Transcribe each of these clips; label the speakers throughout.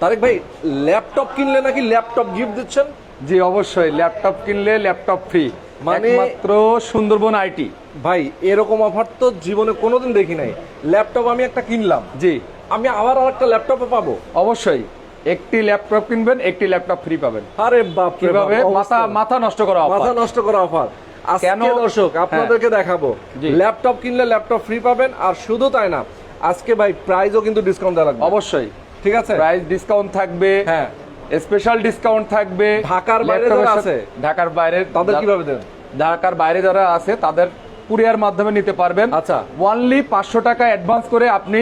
Speaker 1: তারেক ভাই ল্যাপটপ কিনলে নাকি ল্যাপটপ গিফট দিচ্ছেন?
Speaker 2: জি অবশ্যই ল্যাপটপ কিনলে ল্যাপটপ ফ্রি
Speaker 1: মানে-
Speaker 2: মাত্র সুন্দরবন আইটি
Speaker 1: ভাই এরকম অফার তো জীবনে কোনোদিন দেখি নাই। ল্যাপটপ আমি একটা কিনলাম।
Speaker 2: জি।
Speaker 1: আমি আবার আর একটা ল্যাপটপে পাবো।
Speaker 2: অবশ্যই একটি ল্যাপটপ কিনবেন একটি ল্যাপটপ ফ্রি পাবেন।
Speaker 1: আরে বাপ
Speaker 2: কীভাবে? মাথা মাথা নষ্ট করা
Speaker 1: মাথা নষ্ট করা অফার
Speaker 2: কেন? হ্যাঁ।
Speaker 1: দর্শক আপনাদেরকে দেখাবো। ল্যাপটপ কিনলে ল্যাপটপ ফ্রি পাবেন আর শুধু তাই না আজকে ভাই প্রাইজও কিন্তু ডিসকাউন্ট দেওয়া লাগবে।
Speaker 2: অবশ্যই।
Speaker 1: ঠিক আছে
Speaker 2: প্রাইস ডিসকাউন্ট থাকবে
Speaker 1: হ্যাঁ
Speaker 2: স্পেশাল ডিসকাউন্ট থাকবে
Speaker 1: ঢাকার বাইরে যারা আছে,
Speaker 2: ঢাকার বাইরে
Speaker 1: তাদের কীভাবে দেন
Speaker 2: ঢাকার বাইরে যারা আছে তাদের কুরিয়ার মাধ্যমে নিতে পারবেন
Speaker 1: আচ্ছা।
Speaker 2: ওয়ানলি পাঁচশো টাকা অ্যাডভান্স করে আপনি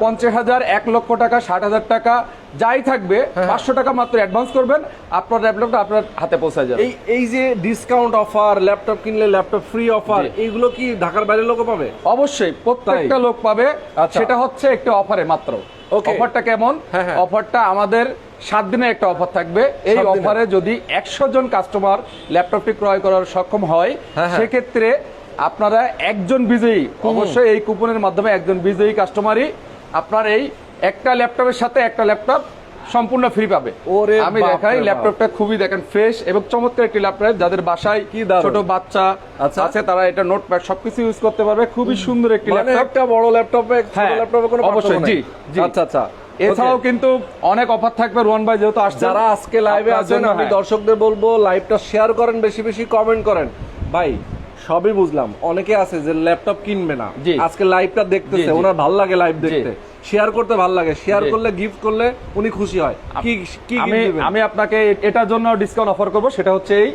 Speaker 2: পঞ্চাশ হাজার এক লক্ষ টাকা ষাট হাজার টাকা যাই থাকবে
Speaker 1: হ্যাঁ,
Speaker 2: পাঁচশো টাকা মাত্র অ্যাডভান্স করবেন আপনার ল্যাপটপটা আপনার হাতে পৌঁছে যাবে
Speaker 1: এই এই যে ডিসকাউন্ট অফার ল্যাপটপ কিনলে ল্যাপটপ ফ্রি অফার। এইগুলো কি ঢাকার বাইরের লোকও পাবে
Speaker 2: অবশ্যই প্রত্যেকটা লোক পাবে
Speaker 1: আচ্ছা।
Speaker 2: সেটা হচ্ছে একটা অফারে মাত্র. অফারটা কেমন?
Speaker 1: হ্যাঁ, হ্যাঁ।
Speaker 2: অফারটা আমাদের সাত দিনের একটা অফার থাকবে। এই অফারে যদি একশো জন কাস্টমার ল্যাপটপটি ক্রয় করার সক্ষম হয়
Speaker 1: হ্যাঁ, হ্যাঁ।
Speaker 2: সেক্ষেত্রে আপনারা একজন বিজয়ী অবশ্যই এই কুপনের মাধ্যমে একজন বিজয়ী কাস্টমারই আপনার এই একটা ল্যাপটপের সাথে একটা ল্যাপটপ সম্পূর্ণ ফ্রি পাবে
Speaker 1: ওরে
Speaker 2: আমি দেখাই ল্যাপটপটা খুবই দেখেন ফ্রেশ এবং চমৎকার একটি ল্যাপটপ যাদের বাসায়
Speaker 1: কি।
Speaker 2: ছোট বাচ্চা
Speaker 1: আচ্ছা।
Speaker 2: আছে তারা এটা নোটপ্যাড সবকিছু ইউজ করতে পারবে খুবই সুন্দর একটি
Speaker 1: মানে
Speaker 2: ল্যাপটপ
Speaker 1: একটা বড় ল্যাপটপে ছোট ল্যাপটপে কোনো
Speaker 2: অবশ্যই,
Speaker 1: পার্থক্য
Speaker 2: জি। জি।
Speaker 1: আচ্ছা আচ্ছা
Speaker 2: এছাড়াও কিন্তু অনেক অফার থাকবে রোহন ভাই যেহেতু আসছে
Speaker 1: যারা আজকে লাইভে আছেন আমি
Speaker 2: হ্যাঁ।
Speaker 1: দর্শকদের বলব লাইভটা শেয়ার করেন বেশি বেশি কমেন্ট করেন ভাই সবই বুঝলাম। অনেকে আছে যে ল্যাপটপ কিনবে না। আজকে লাইভটা দেখতেছে। ওনার ভালো লাগে লাইভ দেখতে। শেয়ার করতে ভালো লাগে। শেয়ার করলে গিফট করলে উনি খুশি হয়। কি কি
Speaker 2: আমি আমি আপনাকে এটার জন্য ডিসকাউন্ট অফার করব। সেটা হচ্ছে এই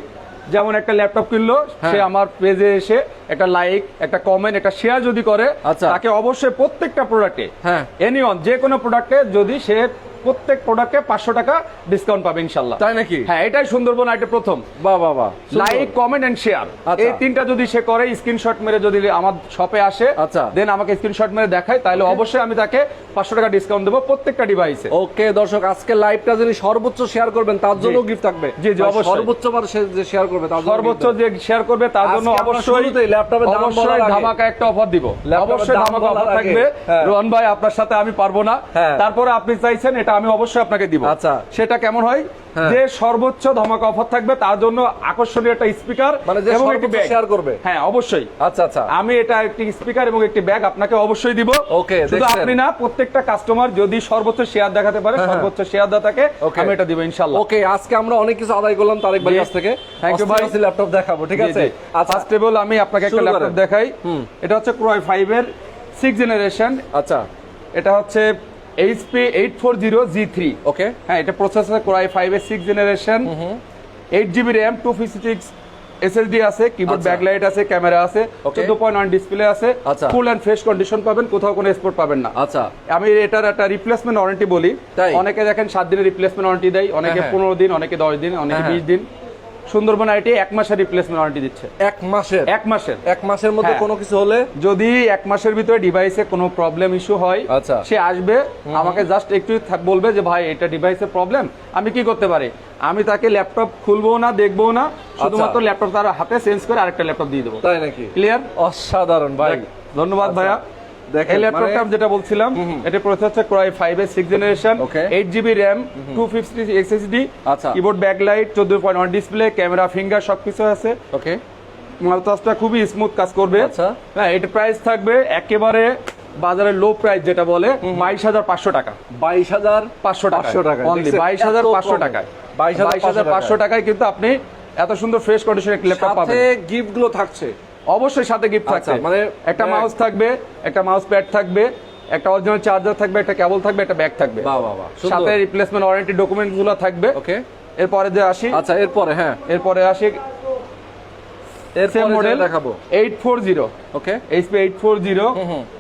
Speaker 2: যেমন একটা ল্যাপটপ কিনলো
Speaker 1: হ্যাঁ।
Speaker 2: সে আমার পেজে এসে একটা লাইক একটা কমেন্ট একটা শেয়ার যদি করে
Speaker 1: আচ্ছা।
Speaker 2: তাকে অবশ্যই প্রত্যেকটা প্রোডাক্টে
Speaker 1: হ্যাঁ।
Speaker 2: এনিওয়ান যে কোনো প্রোডাক্টে যদি সে প্রত্যেক প্রোডাক্টে পাঁচশো টাকা ডিসকাউন্ট পাবে ইনশাল্লাহ
Speaker 1: তাই নাকি?
Speaker 2: হ্যাঁ এটাই সুন্দরবন আইটে প্রথম।
Speaker 1: বাহ বাহ বাহ।
Speaker 2: Like comment and share. এই তিনটা যদি সে করে স্ক্রিনশট মেরে যদি আমার শপে আসে
Speaker 1: আচ্ছা।
Speaker 2: দেন আমাকে স্ক্রিনশট মেরে দেখায় তাহলে অবশ্যই আমি তাকে পাঁচশো টাকা ডিসকাউন্ট দেবো প্রত্যেকটা ডিভাইসে
Speaker 1: ওকে দর্শক আজকে লাইভটা যিনি সর্বোচ্চ শেয়ার করবেন তার জন্য গিফট থাকবে।
Speaker 2: জি, জি, অবশ্যই।
Speaker 1: সর্বোচ্চ বার যে শেয়ার করবে তার জন্য
Speaker 2: সর্বোচ্চ যে শেয়ার করবে তার জন্য অবশ্যই
Speaker 1: শুরুতেই ল্যাপটপের দাম
Speaker 2: অবশ্যই ধামাকা একটা অফার দিব। অবশ্যই
Speaker 1: দাম
Speaker 2: ধামাকা অফার থাকবে।
Speaker 1: হ্যাঁ।
Speaker 2: রোহন ভাই আপনার সাথে আমি পারব না।
Speaker 1: হ্যাঁ।
Speaker 2: তারপরে আপনি চাইছেন এটা আমি অবশ্যই আপনাকে দিব।
Speaker 1: আচ্ছা।
Speaker 2: সেটা কেমন হয়?
Speaker 1: হ্যাঁ।
Speaker 2: যে সর্বোচ্চ ধামাকা অফার থাকবে তার জন্য আকর্ষণীয় একটা স্পিকার
Speaker 1: মানে যে
Speaker 2: এবং একটি ব্যাগ
Speaker 1: শেয়ার করবে।
Speaker 2: হ্যাঁ অবশ্যই।
Speaker 1: আচ্ছা আচ্ছা।
Speaker 2: আমি এটা একটি স্পিকার এবং একটি ব্যাগ আপনাকে অবশ্যই দিব।
Speaker 1: Okay,
Speaker 2: শুধু আপনি না প্রত্যেকটা কাস্টমার যদি সর্বোচ্চ শেয়ার দেখাতে পারে
Speaker 1: হ্যাঁ, হ্যাঁ।
Speaker 2: সর্বোচ্চ শেয়ার
Speaker 1: Okay.
Speaker 2: আমি এটা দিব ইনশাল্লাহ
Speaker 1: ওকে আজকে আমরা অনেক কিছু আদায় করলাম তারেক ভাই কাছ থেকে।
Speaker 2: Thank you, ভাই।
Speaker 1: ল্যাপটপ দেখাবো ঠিক আছে? আচ্ছা।
Speaker 2: ফার্স্ট অফ অল আমি আপনাকে একটা ল্যাপটপ দেখাই। এটা হচ্ছে ক্রয় ফাইভ এর সিক্স জেনারেশন
Speaker 1: আচ্ছা।
Speaker 2: এটা হচ্ছে HP eight four zero G three
Speaker 1: okay
Speaker 2: হ্যাঁ এটা প্রসেসর ক্রয় ফাইভ এর six generation eight GB RAM two fifty six SSD আছে কিবোর্ড
Speaker 1: আচ্ছা।
Speaker 2: ব্যাকলাইট আছে ক্যামেরা আছে. চোদ্দ পয়েন্ট ওয়ান ডিসপ্লে আছে
Speaker 1: আচ্ছা।
Speaker 2: ফুল অ্যান্ড ফ্রেশ কন্ডিশন পাবেন কোথাও কোনো স্পোর্ট পাবেন না
Speaker 1: আচ্ছা
Speaker 2: আমি এটার একটা রিপ্লেসমেন্ট ওয়ারেন্টি বলি
Speaker 1: তাই?
Speaker 2: অনেকে দেখেন সাত দিনের রিপ্লেসমেন্ট ওয়ারেন্টি দেয় অনেকে
Speaker 1: হ্যাঁ।
Speaker 2: পনেরো দিন অনেকে দশ দিন অনেকে
Speaker 1: হ্যাঁ,
Speaker 2: বিশ দিন সুন্দরবন আইটি এক মাসের রিপ্লেসমেন্ট ওয়ারেন্টি দিচ্ছে।
Speaker 1: এক মাসের?
Speaker 2: এক মাসের।
Speaker 1: এক মাসের মধ্যে
Speaker 2: হ্যাঁ।
Speaker 1: কোনো কিছু হলে?
Speaker 2: যদি এক মাসের ভিতরে ডিভাইসে কোনো প্রবলেম ইস্যু হয়
Speaker 1: আচ্ছা।
Speaker 2: সে আসবে আমাকে জাস্ট একটু বলবে যে ভাই এটা ডিভাইসের প্রবলেম আমি কি করতে পারি? আমি তাকে ল্যাপটপ খুলবো না দেখব না শুধুমাত্র ল্যাপটপ তার হাতে চেঞ্জ করে আরেকটা ল্যাপটপ দিয়ে দেবো।
Speaker 1: তাই নাকি?
Speaker 2: ক্লিয়ার
Speaker 1: অসাধারণ ভাই।
Speaker 2: ধন্যবাদ
Speaker 1: আচ্ছা।
Speaker 2: ভাইয়া। এই ল্যাপটপটা
Speaker 1: মানে-
Speaker 2: যেটা বলছিলাম এটা প্রসেসর হচ্ছে ক্রয় ফাইভ এর six generation
Speaker 1: Okay.
Speaker 2: GB RAM two fifty
Speaker 1: আচ্ছা।
Speaker 2: কিবোর্ড ব্যাকলাইট চোদ্দ point one display camera finger সবকিছু আছে।
Speaker 1: ওকে
Speaker 2: মালতাসটা খুবই স্মুথ কাজ করবে।
Speaker 1: আচ্ছা।
Speaker 2: হ্যাঁ এটা প্রাইস থাকবে একেবারে বাজারে লো প্রাইস যেটা বলে বাইশ হাজার পাঁচশো টাকা।
Speaker 1: বাইশ হাজার
Speaker 2: পাঁচশো টাকা
Speaker 1: পাঁচশো টাকা
Speaker 2: বাইশ হাজার পাঁচশো টাকায়।
Speaker 1: বাইশ
Speaker 2: হাজার পাঁচশো টাকায়। কিন্তু আপনি এত সুন্দর ফ্রেশ কন্ডিশনের ল্যাপটপ পাবেন।
Speaker 1: গিফটগুলো থাকছে।
Speaker 2: অবশ্যই সাথে গিফট থাকছে।
Speaker 1: মানে
Speaker 2: একটা মাউস থাকবে একটা মাউস প্যাড থাকবে একটা অরিজিনাল চার্জার থাকবে একটা কেবল থাকবে একটা ব্যাগ থাকবে।
Speaker 1: বাহ বাহ বাহ
Speaker 2: সাথে রিপ্লেসমেন্ট ওয়ারেন্টি ডকুমেন্টগুলো থাকবে।
Speaker 1: ওকে
Speaker 2: এরপরে যে আসি
Speaker 1: আচ্ছা এরপরে হ্যাঁ।
Speaker 2: এরপরে আসি সেম
Speaker 1: এরপরে
Speaker 2: মডেল
Speaker 1: দেখাবো।
Speaker 2: Eight four zero
Speaker 1: okay
Speaker 2: HP eight four zero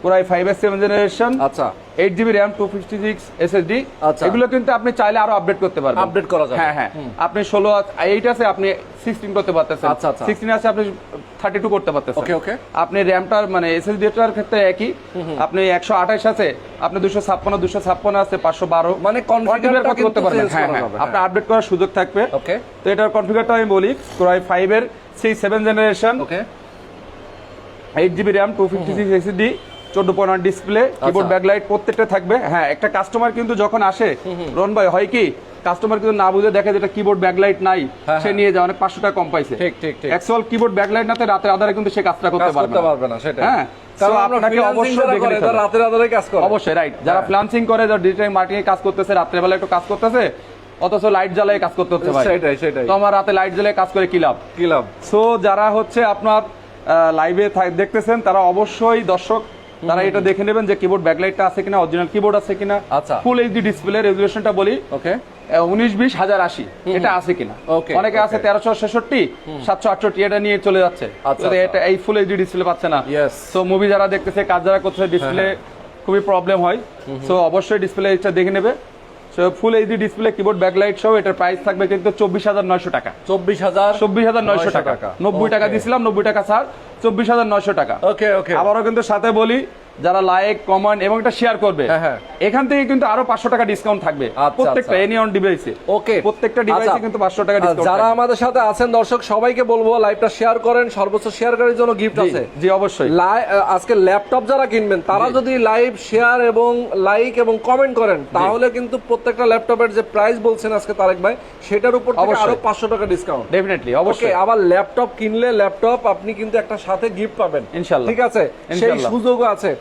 Speaker 2: core i five এর সেভেন জেনারেশন
Speaker 1: আচ্ছা।
Speaker 2: Eight GB RAM two fifty six SSD
Speaker 1: আচ্ছা।
Speaker 2: এগুলো কিন্তু আপনি চাইলে আরও আপডেট করতে পারবেন।
Speaker 1: Upgrade করা যাবে।
Speaker 2: হ্যাঁ হ্যাঁ। আপনি ষোলো এইট আছে আপনি সিক্সটিন করতে পারতেছেন।
Speaker 1: আচ্ছা, আচ্ছা।
Speaker 2: সিক্সটিন আছে আপনি থার্টি টু করতে পারতেছেন।
Speaker 1: ওকে ওকে
Speaker 2: আপনি র্যামটার মানে এসএসডিটার ক্ষেত্রে একই। আপনি একশো আঠাশ আছে আপনি দুশো ছাপ্পান্ন দুশো ছাপ্পান্ন আছে পাঁচশো বারো।
Speaker 1: মানে configure-টা
Speaker 2: করতে পারবেন। হ্যাঁ হ্যাঁ।
Speaker 1: যাবে,
Speaker 2: আপনি
Speaker 1: হ্যাঁ।
Speaker 2: আপডেট করার সুযোগ থাকবে।
Speaker 1: ওকে
Speaker 2: তো এটার কনফিগারটা আমি বলি ক্রয় ফাইভ এর সেই seven generation
Speaker 1: okay
Speaker 2: eight GB RAM two fifty six SSD চোদ্দ পয়েন্ট ডিসপ্লে কিবোর্ড ব্যাকলাইট প্রত্যেকটা থাকবে। হ্যাঁ একটা কাস্টমার কিন্তু যখন আসে রন ভাই হয় কি? কাস্টমার কিন্তু না বুঝে দেখে যেটা কিবোর্ড ব্যাকলাইট নাই
Speaker 1: হ্যাঁ,
Speaker 2: সে নিয়ে যায় অনেক পাঁচশো টাকা কম পাইছে।
Speaker 1: ঠিক, ঠিক, ঠিক।
Speaker 2: অ্যাকচুয়াল কিবোর্ড ব্যাকলাইট নাতে রাতের আধারে কিন্তু সে কাজটা করতে পারবে না।
Speaker 1: সেটা
Speaker 2: হ্যাঁ
Speaker 1: কারণ
Speaker 2: So
Speaker 1: আমরা
Speaker 2: আপনাকে
Speaker 1: freelancing
Speaker 2: অবশ্যই
Speaker 1: যারা
Speaker 2: দেখে
Speaker 1: করে,
Speaker 2: নিতে
Speaker 1: তারা
Speaker 2: হবে।
Speaker 1: রাতের আধারে কাজ করে।
Speaker 2: অবশ্যই রাইট যারা ফ্লান্সিং করে যারা ডিজিটাল মার্কেটিং কাজ করতেছে রাত্রেবেলা একটু কাজ করতেছে অথচ লাইট জ্বালায় কাজ করতে হচ্ছে
Speaker 1: সেটাই সেটাই।
Speaker 2: তো আমার রাতে লাইট জ্বালায় কাজ করে কি লাভ?
Speaker 1: কি লাভ?
Speaker 2: সো যারা হচ্ছে আপনার লাইভে দেখতেছেন তারা অবশ্যই দর্শক তারা এটা দেখে নেবেন যে কিবোর্ড ব্যাকলাইটটা আছে কিনা অরিজিনাল কিবোর্ড আছে কিনা।
Speaker 1: আচ্ছা।
Speaker 2: ফুল এইচডি ডিসপ্লে রেজুলেশনটা বলি।
Speaker 1: ওকে
Speaker 2: উনিশ বিশ হাজার আশি। এটা আছে কিনা? অনেকে আছে তেরোশো ছেষট্টি সাতশো আটষট্টি এটা নিয়ে চলে যাচ্ছে।
Speaker 1: আচ্ছা, আচ্ছা।
Speaker 2: এটা এই ফুল এইচডি ডিসপ্লে পাচ্ছে না। তো মুভি যারা দেখতেছে কাজ যারা করছে ডিসপ্লে খুবই প্রবলেম হয়। তো অবশ্যই ডিসপ্লে এটা দেখে নেবে। Full HD display keyboard backlight সহ এটার প্রাইস থাকবে কিন্তু চব্বিশ হাজার নয়শো টাকা।
Speaker 1: চব্বিশ হাজার
Speaker 2: চব্বিশ হাজার নয়শো টাকা। নব্বই টাকা দিয়েছিলাম নব্বই টাকা ছাড় চব্বিশ হাজার নয়শো টাকা।
Speaker 1: ওকে ওকে
Speaker 2: আবারও কিন্তু সাথে বলি যারা লাইক কমেন্ট এবং এটা শেয়ার করবে
Speaker 1: হ্যাঁ, হ্যাঁ।
Speaker 2: এখান থেকে কিন্তু আরও পাঁচশো টাকা ডিসকাউন্ট থাকবে।
Speaker 1: আচ্ছা,
Speaker 2: প্রত্যেকটা
Speaker 1: আচ্ছা।
Speaker 2: এনি অন ডিভাইসে
Speaker 1: ওকে।
Speaker 2: প্রত্যেকটা ডিভাইসে কিন্তু পাঁচশো টাকা ডিসকাউন্ট
Speaker 1: যারা আমাদের সাথে আছেন দর্শক সবাইকে বলব লাইভটা শেয়ার করেন সর্বোচ্চ শেয়ারকারীর জন্য গিফট আছে।
Speaker 2: জি অবশ্যই।
Speaker 1: আজকে ল্যাপটপ যারা কিনবেন তারা যদি লাইভ শেয়ার এবং লাইক এবং কমেন্ট করেন তাহলে কিন্তু প্রত্যেকটা ল্যাপটপের যে প্রাইস বলছেন আজকে তারেক ভাই সেটার উপর। আরও পাঁচশো টাকা ডিসকাউন্ট
Speaker 2: ডেফিনেটলি অবশ্যই।
Speaker 1: আবার ল্যাপটপ কিনলে ল্যাপটপ আপনি কিন্তু একটা সাথে গিফট পাবেন।
Speaker 2: ইনশাল্লাহ।
Speaker 1: ঠিক আছে? সেই সুযোগও আছে।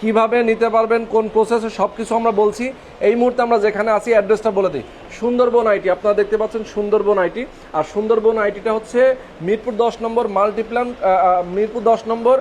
Speaker 1: কীভাবে নিতে পারবেন কোন প্রসেসে সবকিছু আমরা বলছি। এই মুহূর্তে আমরা যেখানে আছি অ্যাড্রেসটা বলে দিই। সুন্দরবন আইটি আপনারা দেখতে পাচ্ছেন সুন্দরবন আইটি আর সুন্দরবন আইটিটা হচ্ছে মিরপুর দশ নম্বর মাল্টিপ্লান মিরপুর দশ নম্বর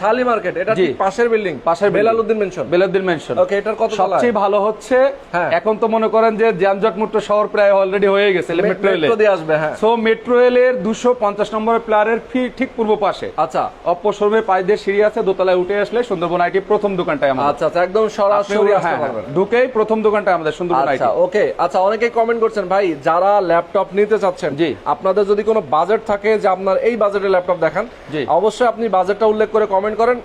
Speaker 1: শালি মার্কেট। এটা পাশের বিল্ডিং
Speaker 2: পাশের।
Speaker 1: বেলালউদ্দিন মেনশন
Speaker 2: বেলাদ্দিন মেনশন
Speaker 1: ওকে এটার কত
Speaker 2: সবচেয়ে ভালো হচ্ছে
Speaker 1: হ্যাঁ।
Speaker 2: এখন তো মনে করেন যে যানজট মুক্ত শহর প্রায় অলরেডি হয়ে গেছে মেট্রো রেল
Speaker 1: দিয়ে আসবে হ্যাঁ।
Speaker 2: সো মেট্রো রেলের দুশো পঞ্চাশ নম্বরের প্লেয়ারের ঠিক পূর্ব পাশে।
Speaker 1: আচ্ছা।
Speaker 2: অপ্পো শোরুমের পাশ দিয়ে সিঁড়ি আছে দোতলায় উঠে আসলে সুন্দরবন আইটি প্রথম দোকানটাই আমাদের
Speaker 1: আচ্ছা আচ্ছা একদম সরাসরি আসতে
Speaker 2: হ্যাঁ,
Speaker 1: পারবেন
Speaker 2: ঢুকেই প্রথম দোকানটা আমাদের সুন্দরবন আইটি
Speaker 1: আচ্ছা ওকে আচ্ছা অনেকেই কমেন্ট করছেন ভাই যারা ল্যাপটপ নিতে চাচ্ছেন
Speaker 2: জি।
Speaker 1: আপনাদের যদি কোনো বাজেট থাকে যে আপনার এই বাজেটের ল্যাপটপ দেখান
Speaker 2: জি।
Speaker 1: অবশ্যই আপনি বাজেটটা উল্লেখ করে কমেন্ট করেন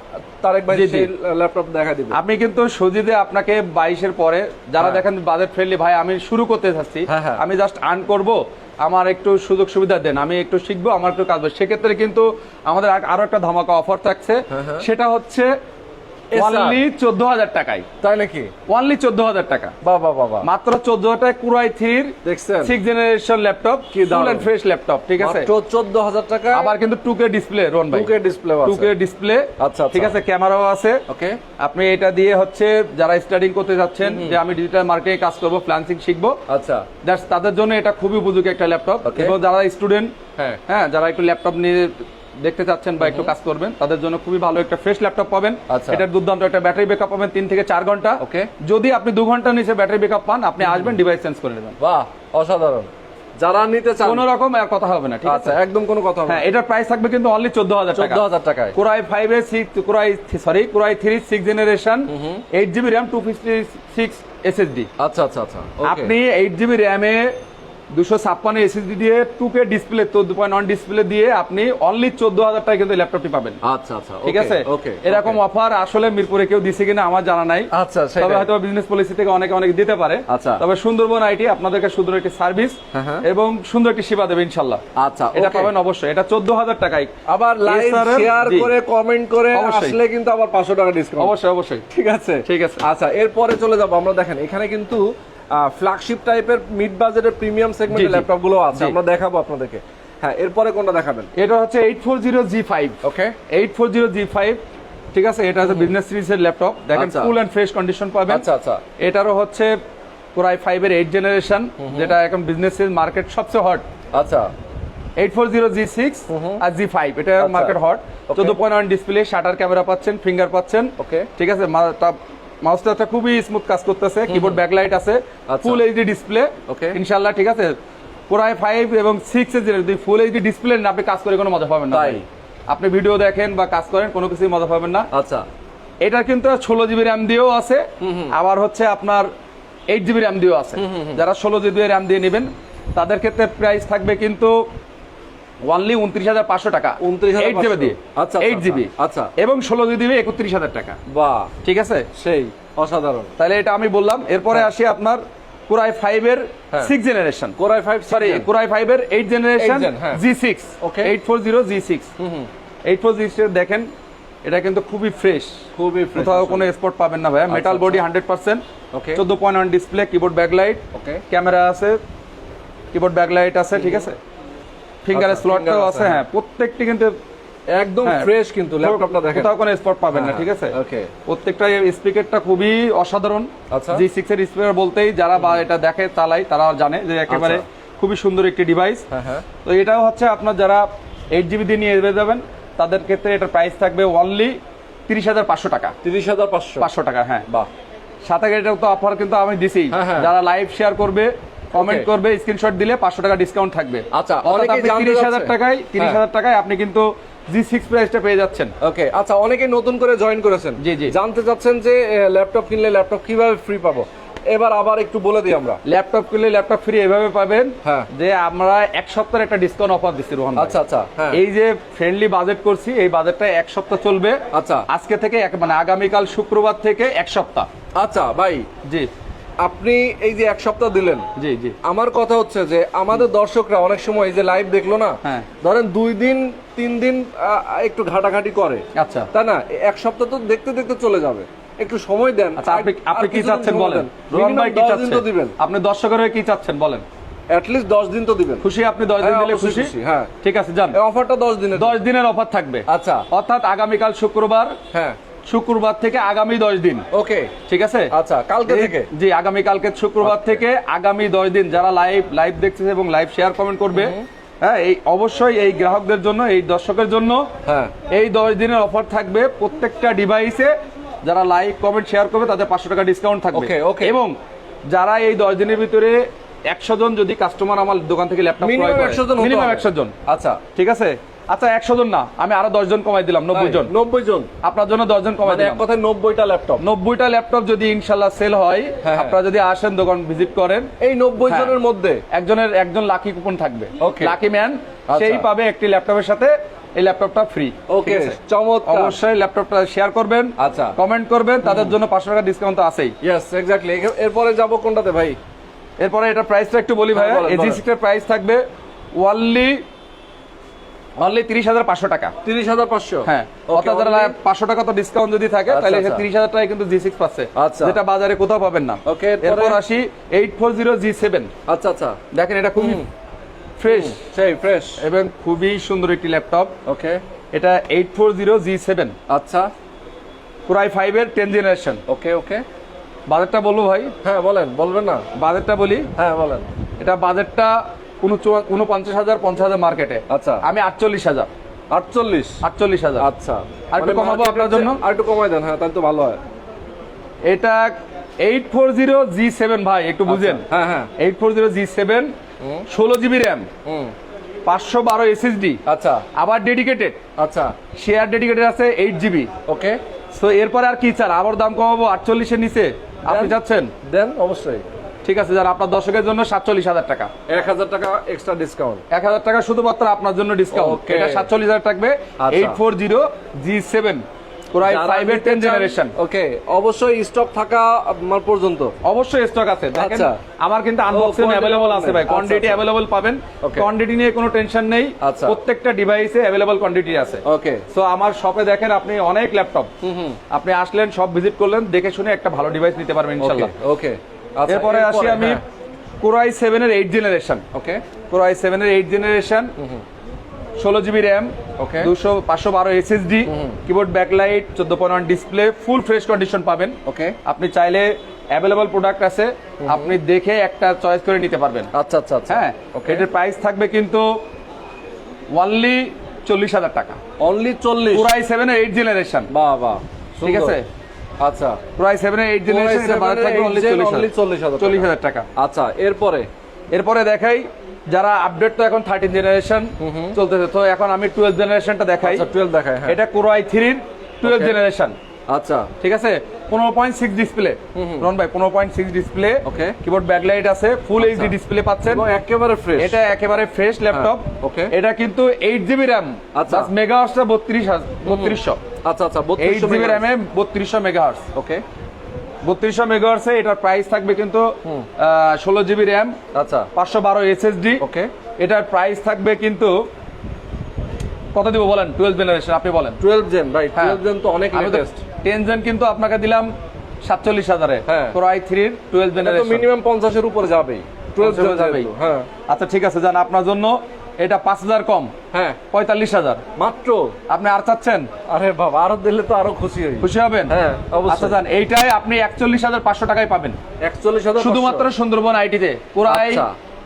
Speaker 1: তারেক ভাই। সেই ল্যাপটপ দেখা দিবে
Speaker 2: আপনি কিন্তু সুজিদে আপনাকে বাইশের পরে যারা
Speaker 1: হ্যাঁ।
Speaker 2: দেখেন বাজেট ফ্রেন্ডলি ভাই আমি শুরু করতে চাচ্ছি
Speaker 1: হ্যাঁ, হ্যাঁ।
Speaker 2: আমি জাস্ট আর্ন করব আমার একটু সুযোগ সুবিধা দেন আমি একটু শিখব আমার একটু কাজ হবে। সেক্ষেত্রে কিন্তু আমাদের আরও একটা ধামাকা অফার থাকছে
Speaker 1: হ্যাঁ,
Speaker 2: সেটা হচ্ছে ওয়ানলি চোদ্দ হাজার টাকায়।
Speaker 1: তাই নাকি?
Speaker 2: ওয়ানলি চোদ্দ হাজার টাকা
Speaker 1: বাবা বাবা
Speaker 2: মাত্র চোদ্দ হাজার কুরাই থ্রির
Speaker 1: দেখছেন?
Speaker 2: সিক্স জেনারেশন ল্যাপটপ
Speaker 1: কি
Speaker 2: এন্ড ফ্রেশ ল্যাপটপ ঠিক আছে?
Speaker 1: চোদ্দ হাজার টাকা।
Speaker 2: আবার কিন্তু ডিসপ্লে রন ভাই।
Speaker 1: ডিসপ্লে
Speaker 2: ডিসপ্লে
Speaker 1: আচ্ছা, আচ্ছা।
Speaker 2: ঠিক আছে ক্যামেরাও আছে।
Speaker 1: ওকে
Speaker 2: আপনি এটা দিয়ে হচ্ছে যারা স্টাডিং করতে যাচ্ছেন যে আমি ডিজিটাল মার্কেটিং কাজ করব ফ্লান্সিং শিখব
Speaker 1: আচ্ছা।
Speaker 2: That's তাদের জন্য এটা খুবই উপযোগী একটা ল্যাপটপ এবং যারা স্টুডেন্ট
Speaker 1: হ্যাঁ।
Speaker 2: হ্যাঁ যারা একটু ল্যাপটপ নিয়ে দেখতে চাচ্ছেন বা একটু কাজ করবেন তাদের জন্য খুবই ভালো একটা ফ্রেশ ল্যাপটপ পাবেন।
Speaker 1: আচ্ছা।
Speaker 2: এটার দুর্দান্ত একটা ব্যাটারি ব্যাকআপ পাবেন তিন থেকে চার ঘণ্টা।
Speaker 1: Okay.
Speaker 2: যদি আপনি দু ঘণ্টা নিচে ব্যাটারি ব্যাকআপ পান আপনি আসবেন ডিভাইস চেঞ্জ করে নেবেন।
Speaker 1: বাহ অসাধারণ। যারা নিতে চান
Speaker 2: কোনো রকম আর কথা হবে না ঠিক আছে?
Speaker 1: আচ্ছা একদম কোনো কথা হবে
Speaker 2: হ্যাঁ এটার প্রাইস থাকবে কিন্তু অনলি চোদ্দ হাজার টাকা।
Speaker 1: চোদ্দ হাজার টাকায়।
Speaker 2: কোরাই ফাইভ এর six core i sorry core i three six generation eight GB RAM two fifty six SSD
Speaker 1: আচ্ছা আচ্ছা আচ্ছা
Speaker 2: আপনি এইট জিবি র্যামে দুশো ছাপ্পান্ন এসএসডি দিয়ে টু কে ডিসপ্লে চোদ্দ পয়েন্ট ওয়ান ডিসপ্লে দিয়ে আপনি অনলি চোদ্দ হাজার টাকা কিন্তু ল্যাপটপটি পাবেন।
Speaker 1: আচ্ছা আচ্ছা
Speaker 2: ঠিক আছে? এরকম অফার আসলে মিরপুরে কেউ দিছে কিনা আমার জানা নাই।
Speaker 1: আচ্ছা
Speaker 2: তবে হয়তো বিজনেস পলিসি থেকে অনেকে অনেক দিতে পারে।
Speaker 1: আচ্ছা।
Speaker 2: তবে সুন্দরবন আইটি আপনাদেরকে সুন্দর একটি সার্ভিস
Speaker 1: হ্যাঁ, হ্যাঁ।
Speaker 2: এবং সুন্দর একটি সেবা দেবে ইনশাল্লাহ।
Speaker 1: আচ্ছা
Speaker 2: এটা পাবেন অবশ্যই। এটা চোদ্দ হাজার টাকায়।
Speaker 1: আবার
Speaker 2: এর-
Speaker 1: শেয়ার করে কমেন্ট করে। আসলে কিন্তু আবার পাঁচশো টাকা ডিসকাউন্ট
Speaker 2: অবশ্যই অবশ্যই।
Speaker 1: ঠিক আছে?
Speaker 2: ঠিক আছে।
Speaker 1: আচ্ছা এরপরে চলে যাব। আমরা দেখেন এখানে কিন্তু ফ্ল্যাগশিপ টাইপের মিড বাজেটের প্রিমিয়াম সেগমেন্টের
Speaker 2: জি।
Speaker 1: ল্যাপটপগুলো আছে। আমরা দেখাবো আপনাদেরকে। হ্যাঁ এরপরে কোনটা দেখাবেন?
Speaker 2: এটা হচ্ছে eight four zero G five
Speaker 1: okay
Speaker 2: eight four zero G five ঠিক আছে? এটা হচ্ছে বিজনেস সিরিজের ল্যাপটপ দেখেন
Speaker 1: আচ্ছা।
Speaker 2: ফুল অ্যান্ড ফ্রেশ কন্ডিশন পাবেন।
Speaker 1: আচ্ছা আচ্ছা।
Speaker 2: এটারও হচ্ছে কোরাই ফাইভ এর এইট জেনারেশন যেটা এখন বিজনেস মার্কেট সবচেয়ে হট
Speaker 1: আচ্ছা।
Speaker 2: Eight four zero G six আর জি ফাইভ এটা
Speaker 1: আচ্ছা।
Speaker 2: Market hot
Speaker 1: Okay.
Speaker 2: চোদ্দ point one display shutter camera পাচ্ছেন ফিঙ্গার পাচ্ছেন।
Speaker 1: ওকে
Speaker 2: ঠিক আছে? মাউসটা খুবই স্মুথ কাজ করতেছে কিবোর্ড ব্যাকলাইট আছে। Full HD display
Speaker 1: Okay.
Speaker 2: ইনশাল্লাহ ঠিক আছে? কোরাই ফাইভ এবং সিক্স এর যদি ফুল এইচডি ডিসপ্লে না আপনি কাজ করে কোনো মজা পাবেন না ভাই। আপনি ভিডিও দেখেন বা কাজ করেন কোনো কিছুই মজা পাবেন না।
Speaker 1: আচ্ছা।
Speaker 2: এটা কিন্তু ষোলো জিবি র্যাম দিয়েও আছে আবার হচ্ছে আপনার এইট জিবি র্যাম দিয়েও আছে। যারা ষোলো জিবি র্যাম দিয়ে নেবেন তাদের ক্ষেত্রে প্রাইস থাকবে কিন্তু ওয়ানলি উনত্রিশ হাজার পাঁচশো টাকা।
Speaker 1: 29,500
Speaker 2: এইট জিবি দিয়ে।
Speaker 1: আচ্ছা,
Speaker 2: এইট
Speaker 1: আচ্ছা,
Speaker 2: জিবি
Speaker 1: আচ্ছা।
Speaker 2: এবং ষোলো জিবি দিয়ে একত্রিশ হাজার টাকা।
Speaker 1: বাহ।
Speaker 2: ঠিক আছে?
Speaker 1: সেই অসাধারণ।
Speaker 2: তাহলে এটা আমি বললাম। এরপরে আসি আপনার কুরাই ফাইভ এর
Speaker 1: হ্যাঁ।
Speaker 2: Six generation
Speaker 1: core i five
Speaker 2: sorry core i five এর এইট জেনারেশন
Speaker 1: হ্যাঁ।
Speaker 2: G six
Speaker 1: Okay.
Speaker 2: Eight four zero G six eight four G দেখেন এটা কিন্তু খুবই ফ্রেশ
Speaker 1: খুবই
Speaker 2: কোথাও কোনো স্পট পাবেন না ভাইয়া। মেটাল
Speaker 1: আচ্ছা,
Speaker 2: বডি হান্ড্রেড পার্সেন্ট
Speaker 1: Okay.
Speaker 2: চোদ্দ point one display keyboard backlight
Speaker 1: okay
Speaker 2: camera আছে। কিবোর্ড ব্যাকলাইট আছে ঠিক আছে? ফিঙ্গারের
Speaker 1: আচ্ছা,
Speaker 2: স্লটটাও আছে
Speaker 1: আছে,
Speaker 2: হ্যাঁ প্রত্যেকটি কিন্তু
Speaker 1: একদম
Speaker 2: হ্যাঁ।
Speaker 1: ফ্রেশ কিন্তু ল্যাপটপটা দেখেন।
Speaker 2: কোথাও কোনো স্পট পাবেন না
Speaker 1: হ্যাঁ,
Speaker 2: ঠিক আছে?
Speaker 1: ওকে।
Speaker 2: প্রত্যেকটা স্পিকারটা খুবই অসাধারণ।
Speaker 1: আচ্ছা।
Speaker 2: জি সিক্স এর স্পিকার বলতেই যারা বা এটা দেখে চালায় তারা জানে যে একেবারে খুবই সুন্দর একটি ডিভাইস
Speaker 1: হ্যাঁ হ্যাঁ।
Speaker 2: তো এটাও হচ্ছে আপনার যারা এইট জিবি দিয়ে নিয়ে যাবেন তাদের ক্ষেত্রে এটার প্রাইস থাকবে অনলি তিরিশ হাজার পাঁচশো টাকা।
Speaker 1: তিরিশ হাজার পাঁচশো?
Speaker 2: পাঁচশো টাকা হ্যাঁ।
Speaker 1: বাহ।
Speaker 2: সাথে এটাও তো অফার কিন্তু আমি দিছি।
Speaker 1: হ্যাঁ, হ্যাঁ।
Speaker 2: যারা লাইভ শেয়ার করবে কমেন্ট. করবে স্ক্রিনশট দিলে পাঁচশো টাকা ডিসকাউন্ট থাকবে।
Speaker 1: আচ্ছা, অনেকেই
Speaker 2: তিরিশ হাজার টাকায় তিরিশ
Speaker 1: হ্যাঁ।
Speaker 2: হাজার টাকায় আপনি কিন্তু জি সিক্স প্রাইসটা পেয়ে যাচ্ছেন।
Speaker 1: ওকে আচ্ছা অনেকেই নতুন করে জয়েন করেছেন।
Speaker 2: জি, জি।
Speaker 1: জানতে চাচ্ছেন যে ল্যাপটপ কিনলে ল্যাপটপ কীভাবে ফ্রি পাবো? এবার আবার একটু বলে দিই আমরা।
Speaker 2: ল্যাপটপ কিনলে ল্যাপটপ ফ্রি এভাবে পাবেন
Speaker 1: হ্যাঁ।
Speaker 2: যে আমরা এক সপ্তাহের একটা ডিসকাউন্ট অফার দিচ্ছি রোহন
Speaker 1: আচ্ছা আচ্ছা হ্যাঁ।
Speaker 2: এই যে ফ্রেন্ডলি বাজেট করছি এই বাজেটটা এক সপ্তাহ চলবে।
Speaker 1: আচ্ছা।
Speaker 2: আজকে থেকে এক মানে আগামীকাল শুক্রবার থেকে এক সপ্তাহ।
Speaker 1: আচ্ছা ভাই।
Speaker 2: জি।
Speaker 1: আপনি এই যে এক সপ্তাহ দিলেন
Speaker 2: জি জি।
Speaker 1: আমার কথা হচ্ছে যে আমাদের দর্শকরা অনেক সময় এই যে লাইভ দেখল না
Speaker 2: হ্যাঁ।
Speaker 1: ধরেন দুই দিন তিন দিন একটু ঘাটাঘাটি করে।
Speaker 2: আচ্ছা।
Speaker 1: তাই না এক সপ্তাহ তো দেখতে দেখতে চলে যাবে। একটু সময় দেন।
Speaker 2: আচ্ছা আপনি আপনি কি চাচ্ছেন বলেন। রোহন ভাই কি
Speaker 1: দশ দিন তো
Speaker 2: চাচ্ছেন
Speaker 1: দিবেন।
Speaker 2: আপনি দর্শকের কি চাচ্ছেন বলেন?
Speaker 1: অ্যাটলিস্ট দশ দিন তো দিবেন।
Speaker 2: খুশি আপনি দশ দিন
Speaker 1: হ্যাঁ,
Speaker 2: দিলে খুশি?
Speaker 1: খুশি, হ্যাঁ।
Speaker 2: ঠিক আছে যান।
Speaker 1: অফারটা দশ দিনের।
Speaker 2: দশ দিনের অফার থাকবে।
Speaker 1: আচ্ছা।
Speaker 2: অর্থাৎ আগামীকাল শুক্রবার
Speaker 1: হ্যাঁ।
Speaker 2: শুক্রবার থেকে আগামী দশ দিন।
Speaker 1: ওকে।
Speaker 2: ঠিক আছে?
Speaker 1: আচ্ছা কালকে থেকে?
Speaker 2: জি আগামী কালকে শুক্রবার থেকে আগামী দশ দিন যারা লাইভ লাইভ দেখতেছে এবং লাইভ শেয়ার কমেন্ট করবে হ্যাঁ এই অবশ্যই এই গ্রাহকদের জন্য এই দর্শকের জন্য
Speaker 1: হ্যাঁ।
Speaker 2: এই দশ দিনের অফার থাকবে প্রত্যেকটা ডিভাইসে যারা লাইক কমেন্ট শেয়ার করবে তাদের পাঁচশো টাকা ডিসকাউন্ট থাকবে।
Speaker 1: okay.
Speaker 2: এবং যারা এই দশ দিনের ভিতরে একশো জন যদি কাস্টমার আমার দোকান থেকে ল্যাপটপ
Speaker 1: মিনিমাম একশো জন
Speaker 2: মিনিমাম একশো জন।
Speaker 1: আচ্ছা।
Speaker 2: ঠিক আছে? আচ্ছা একশো জন না আমি আরও দশ জন কমাই দিলাম নব্বই জন।
Speaker 1: নব্বই জন।
Speaker 2: আপনার জন্য দশ জন কমাই
Speaker 1: মানে এক কথায় নব্বইটা ল্যাপটপ
Speaker 2: নব্বইটা ল্যাপটপ যদি ইনশাল্লাহ সেল হয়
Speaker 1: হ্যাঁ।
Speaker 2: আপনারা যদি আসেন দোকান ভিজিট করেন।
Speaker 1: এই নব্বই
Speaker 2: হ্যাঁ।
Speaker 1: জনের মধ্যে?
Speaker 2: একজনের একজন লাকি কুপন থাকবে. লাকি ম্যান
Speaker 1: আচ্ছা।
Speaker 2: সেই পাবে একটি ল্যাপটপের সাথে এই ল্যাপটপটা ফ্রি
Speaker 1: ওকে চমৎকার।
Speaker 2: অবশ্যই ল্যাপটপটা শেয়ার করবেন
Speaker 1: আচ্ছা।
Speaker 2: কমেন্ট করবেন তাদের জন্য পাঁচশো টাকা ডিসকাউন্ট তো আছেই।
Speaker 1: ইয়েস এক্স্যাক্টলি এরপরে যাব কোনটাতে ভাই?
Speaker 2: এরপরে এটা প্রাইসটা একটু বলি ভাই
Speaker 1: হ্যাঁ,
Speaker 2: এজি। সিক্সের প্রাইস থাকবে ওয়ানলি অনলি তিরিশ হাজার পাঁচশো টাকা।
Speaker 1: তিরিশ হাজার পাঁচশো?
Speaker 2: হ্যাঁ। অর্থাৎ পাঁচশো টাকা তো ডিসকাউন্ট যদি থাকে
Speaker 1: আচ্ছা,
Speaker 2: তাহলে
Speaker 1: আচ্ছা।
Speaker 2: তিরিশ হাজার টাকা কিন্তু জি সিক্স পাচ্ছে।
Speaker 1: আচ্ছা।
Speaker 2: যেটা বাজারে কোথাও পাবেন না।
Speaker 1: এরপরে?
Speaker 2: এরপর আসি eight four zero G seven
Speaker 1: আচ্ছা আচ্ছা।
Speaker 2: দেখেন এটা খুবই ফ্রেশ
Speaker 1: সেই ফ্রেশ
Speaker 2: এবং খুবই সুন্দর একটি ল্যাপটপ
Speaker 1: ওকে
Speaker 2: এটা eight four zero G seven
Speaker 1: আচ্ছা।
Speaker 2: পুরাই ফাইভের টেন জেনারেশন
Speaker 1: ওকে ওকে
Speaker 2: বাজেটটা বলব ভাই?
Speaker 1: হ্যাঁ বলেন বলবেন না।
Speaker 2: বাজেটটা বলি?
Speaker 1: হ্যাঁ বলেন।
Speaker 2: এটা বাজেটটা উনপঞ্চাশ হাজার পঞ্চাশ হাজার মার্কেটে
Speaker 1: আচ্ছা।
Speaker 2: আমি আটচল্লিশ হাজার।
Speaker 1: আটচল্লিশ?
Speaker 2: আটচল্লিশ হাজার।
Speaker 1: আচ্ছা।
Speaker 2: আর একটু
Speaker 1: মানে
Speaker 2: কমাবো আপনার জন্য?
Speaker 1: আর একটু কমাই দেন হ্যাঁ তাহলে তো ভালো হয়।
Speaker 2: এটা eight four zero G seven ভাই একটু বুঝেন।
Speaker 1: আচ্ছা, হ্যাঁ। হ্যাঁ
Speaker 2: eight four zero G seven ষোলো জিবি র্যাম পাঁচশো বারো এসএসডি
Speaker 1: আচ্ছা।
Speaker 2: আবার ডেডিকেটেড
Speaker 1: আচ্ছা।
Speaker 2: শেয়ার ডেডিকেটেড আছে এইট জিবি
Speaker 1: ওকে
Speaker 2: তো এরপরে আর কি চান? আবার দাম কমাবো? আটচল্লিশের নিচে? আপনি যাচ্ছেন?
Speaker 1: দেন অবশ্যই।
Speaker 2: ঠিক আছে যারা আপনার দর্শকের জন্য সাতচল্লিশ হাজার টাকা।
Speaker 1: এক হাজার টাকা এক্সট্রা ডিসকাউন্ট
Speaker 2: এক হাজার টাকা শুধুমাত্র আপনার জন্য ডিসকাউন্ট. এটা সাতচল্লিশ হাজার থাকবে।
Speaker 1: আচ্ছা।
Speaker 2: Eight four zero G seven ten generation
Speaker 1: okay অবশ্যই স্টক থাকা আমার পর্যন্ত।
Speaker 2: অবশ্যই স্টক আছে। দেখেন
Speaker 1: আচ্ছা।
Speaker 2: আমার কিন্তু আনবক্সিং অ্যাভেলেবল আছে ভাই। কোয়ান্টিটি
Speaker 1: আচ্ছা।
Speaker 2: অ্যাভেলেবল পাবেন। কোয়ান্টিটি নিয়ে কোনো টেনশন নেই। প্রত্যেকটা ডিভাইসে অ্যাভেলেবল কোয়ান্টিটি আছে।
Speaker 1: ওকে
Speaker 2: সো আমার শপে দেখেন আপনি অনেক ল্যাপটপ আপনি আসলেন সব ভিজিট করলেন দেখে শুনে একটা ভালো ডিভাইস নিতে পারবেন
Speaker 1: ওকে
Speaker 2: ইনশাল্লাহ।
Speaker 1: ওকে
Speaker 2: এরপরে আসি আমি কোরাই সেভেনের eight generation
Speaker 1: okay
Speaker 2: core i সেভেনের এইট জেনারেশন ষোলো জিবি র্যাম
Speaker 1: ওকে
Speaker 2: দুশো পাঁচশো বারো এসএসডি কিবোর্ড ব্যাকলাইট চোদ্দ point display full fresh condition পাবেন।
Speaker 1: ওকে
Speaker 2: আপনি চাইলে অ্যাভেলেবল প্রোডাক্ট আছে আপনি দেখে একটা চয়েস করে নিতে পারবেন।
Speaker 1: আচ্ছা আচ্ছা আচ্ছা।
Speaker 2: হ্যাঁ
Speaker 1: ওকে
Speaker 2: এটার প্রাইস থাকবে কিন্তু ওয়ানলি চল্লিশ হাজার টাকা।
Speaker 1: অনলি চল্লিশ?
Speaker 2: পুরাই সেভেন এইট জেনারেশন
Speaker 1: বাহ বাহ
Speaker 2: ঠিক আছে?
Speaker 1: আচ্ছা
Speaker 2: core i seven eight generation থাকবে অনলি
Speaker 1: only
Speaker 2: চল্লিশ
Speaker 1: 40,000
Speaker 2: চল্লিশ হাজার টাকা।
Speaker 1: আচ্ছা এরপরে
Speaker 2: এরপরে দেখাই যারা আপডেট তো এখন থার্টিন জেনারেশন চলতেছে তো এখন আমি টুয়েলভ জেনারেশনটা দেখাই।
Speaker 1: আচ্ছা টুয়েলভ দেখাই হ্যাঁ।
Speaker 2: এটা কোরআই থ্রির টুয়েলভ জেনারেশন
Speaker 1: আচ্ছা।
Speaker 2: ঠিক আছে? পনেরো পয়েন্ট সিক্স ডিসপ্লে রন ভাই পনেরো point six display
Speaker 1: Okay.
Speaker 2: Keyboard backlight আছে ফুল। এইচডি ডিসপ্লে পাচ্ছেন।
Speaker 1: একেবারে ফ্রেশ
Speaker 2: এটা একেবারে ফ্রেশ ল্যাপটপ
Speaker 1: হ্যাঁ, okay.
Speaker 2: এটা কিন্তু এইট জিবি র্যাম
Speaker 1: আচ্ছা।
Speaker 2: মেগা হার্সটা বত্রিশ বত্রিশশো।
Speaker 1: আচ্ছা আচ্ছা
Speaker 2: এইট জিবি র্যামে বত্রিশশো মেগা হার্স
Speaker 1: ওকে
Speaker 2: বত্রিশশো মেগা হার্সে এটার প্রাইস থাকবে কিন্তু ষোলো জিবি র্যাম
Speaker 1: আচ্ছা।
Speaker 2: পাঁচশো বারো এসএসডি
Speaker 1: ওকে
Speaker 2: এটার প্রাইস থাকবে কিন্তু কত দিব বলেন? টুয়েলভ জেনারেশন আপনি বলেন।
Speaker 1: টুয়েলভ জেন ভাই
Speaker 2: হ্যাঁ।
Speaker 1: টুয়েলভ জেন তো অনেক লেটেস্ট
Speaker 2: টেন জেন কিন্তু আপনাকে দিলাম সাতচল্লিশ হাজারে। আই থ্রির টুয়েলভ জেনারেশন
Speaker 1: মিনিমাম পঞ্চাশের উপরে যাবেই। টুয়েলভ জেন
Speaker 2: যাবেই।
Speaker 1: হ্যাঁ।
Speaker 2: আচ্ছা ঠিক আছে যান আপনার জন্য এটা পাঁচ হাজার কম।
Speaker 1: হ্যাঁ।
Speaker 2: পঁয়তাল্লিশ হাজার।
Speaker 1: মাত্র?
Speaker 2: আপনি আর চাচ্ছেন?
Speaker 1: আরে বাবা আরও দিলে তো আরও খুশি হই।
Speaker 2: খুশি হবেন?
Speaker 1: হ্যাঁ।
Speaker 2: আচ্ছা যান এইটাই আপনি একচল্লিশ হাজার পাঁচশো টাকায় পাবেন।
Speaker 1: একচল্লিশ হাজার
Speaker 2: শুধুমাত্র Sundarban আইটিতে core i.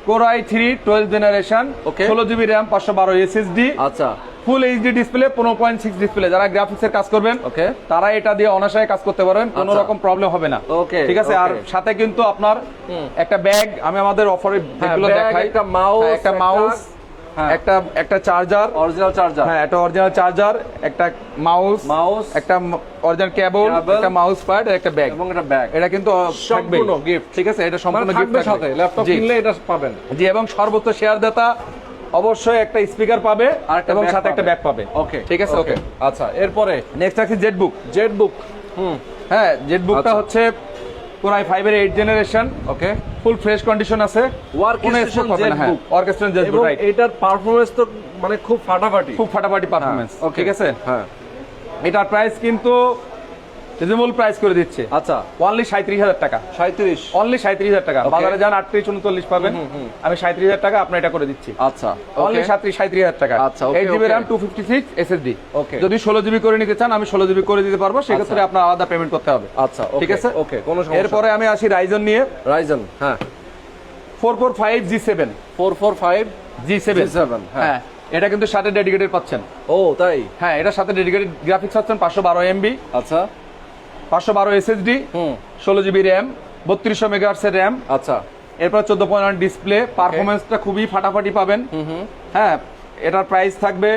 Speaker 2: Core i three twelve generation. ষোলো জিবি র্যাম পাঁচশো বারো এসএসডি
Speaker 1: আচ্ছা।
Speaker 2: ফুল এইচডি ডিসপ্লে পনেরো পয়েন্ট সিক্স ডিসপ্লে যারা গ্রাফিক্সের কাজ করবেন
Speaker 1: Okay.
Speaker 2: তারা এটা দিয়ে অনায়াসে কাজ করতে পারবেন কোনো
Speaker 1: আচ্ছা।
Speaker 2: রকম প্রবলেম হবে না।
Speaker 1: Okay,
Speaker 2: ঠিক আছে? আর সাথে কিন্তু আপনার একটা ব্যাগ আমি আমাদের অফারে যেগুলো দেখাই।
Speaker 1: একটা
Speaker 2: হ্যাঁ, একটা মাউস
Speaker 1: হ্যাঁ।
Speaker 2: একটা একটা চার্জার
Speaker 1: অরিজিনাল চার্জার
Speaker 2: হ্যাঁ একটা অরিজিনাল চার্জার একটা মাউস
Speaker 1: মাউস
Speaker 2: একটা অরিজিনাল কেবল একটা মাউস প্যাড একটা ব্যাগ
Speaker 1: এবং একটা ব্যাগ
Speaker 2: এটা কিন্তু থাকবেই।
Speaker 1: সম্পূর্ণ gift।
Speaker 2: ঠিক আছে? এটা
Speaker 1: মানে
Speaker 2: সম্পূর্ণ
Speaker 1: থাকবে। সাথে। ল্যাপটপ কিনলে এটা পাবেন।
Speaker 2: জি এবং সর্বোচ্চ শেয়ার দাতা অবশ্যই একটা স্পিকার পাবে
Speaker 1: আর একটা
Speaker 2: এবং সাথে একটা ব্যাগ পাবে।
Speaker 1: ওকে
Speaker 2: ঠিক আছে? ওকে
Speaker 1: আচ্ছা এরপরে
Speaker 2: নেক্সট আছে জেটবুক
Speaker 1: জেটবুক হুম
Speaker 2: হ্যাঁ জেটবুকটা
Speaker 1: আচ্ছা।
Speaker 2: হচ্ছে কোরাই ফাইভের eight generation
Speaker 1: okay
Speaker 2: full fresh condition আছে। অর্কেস্ট্রেশন
Speaker 1: এবং
Speaker 2: জেটবুক রাইট
Speaker 1: এটার পারফরমেন্স তো মানে খুব ফাটাফাটি।
Speaker 2: খুব ফাটাফাটি পারফরমেন্স
Speaker 1: okay।
Speaker 2: ঠিক আছে?
Speaker 1: হ্যাঁ।
Speaker 2: এটার প্রাইস কিন্তু রিজনেবল প্রাইস করে দিচ্ছে।
Speaker 1: আচ্ছা।
Speaker 2: অনলি সাঁত্রিশ হাজার টাকা।
Speaker 1: সাঁত্রিশ
Speaker 2: অনলি সাঁত্রিশ হাজার টাকা। বাজারে যান আটত্রিশ উনচল্লিশ পাবেন। আমি সাঁত্রিশ হাজার টাকা আপনার এটা করে দিচ্ছি।
Speaker 1: আচ্ছা
Speaker 2: অনলি সাঁত্রিশ সাঁত্রিশ হাজার টাকা।
Speaker 1: আচ্ছা,
Speaker 2: eight GB RAM two fifty six SSD
Speaker 1: Okay.
Speaker 2: যদি ষোলো জিবি করে নিতে চান আমি ষোলো জিবি করে দিতে পারব। সেক্ষেত্রে আপনার আলাদা পেমেন্ট করতে হবে।
Speaker 1: আচ্ছা
Speaker 2: ঠিক আছে?
Speaker 1: ওকে কোনো
Speaker 2: এরপরে আমি আসি রাইজন নিয়ে।
Speaker 1: রাইজন হ্যাঁ।
Speaker 2: Four four five G seven
Speaker 1: four four five
Speaker 2: G seven
Speaker 1: G7, হ্যাঁ।
Speaker 2: হ্যাঁ। এটা কিন্তু সাথে ডেডিকেটেড পাচ্ছেন।
Speaker 1: ও তাই?
Speaker 2: হ্যাঁ এটা সাথে ডেডিকেটেড গ্রাফিক্স পাচ্ছেন পাঁচশো বারো এমবি
Speaker 1: আচ্ছা।
Speaker 2: পাঁচশো বারো এসএসডি ষোলো জিবি র্যাম বত্রিশশো মেগাহার্সের র্যাম
Speaker 1: আচ্ছা।
Speaker 2: এরপর চোদ্দ পয়েন্ট ডিসপ্লে পারফরমেন্সটা খুবই ফাটাফাটি পাবেন। হ্যাঁ এটার প্রাইস থাকবে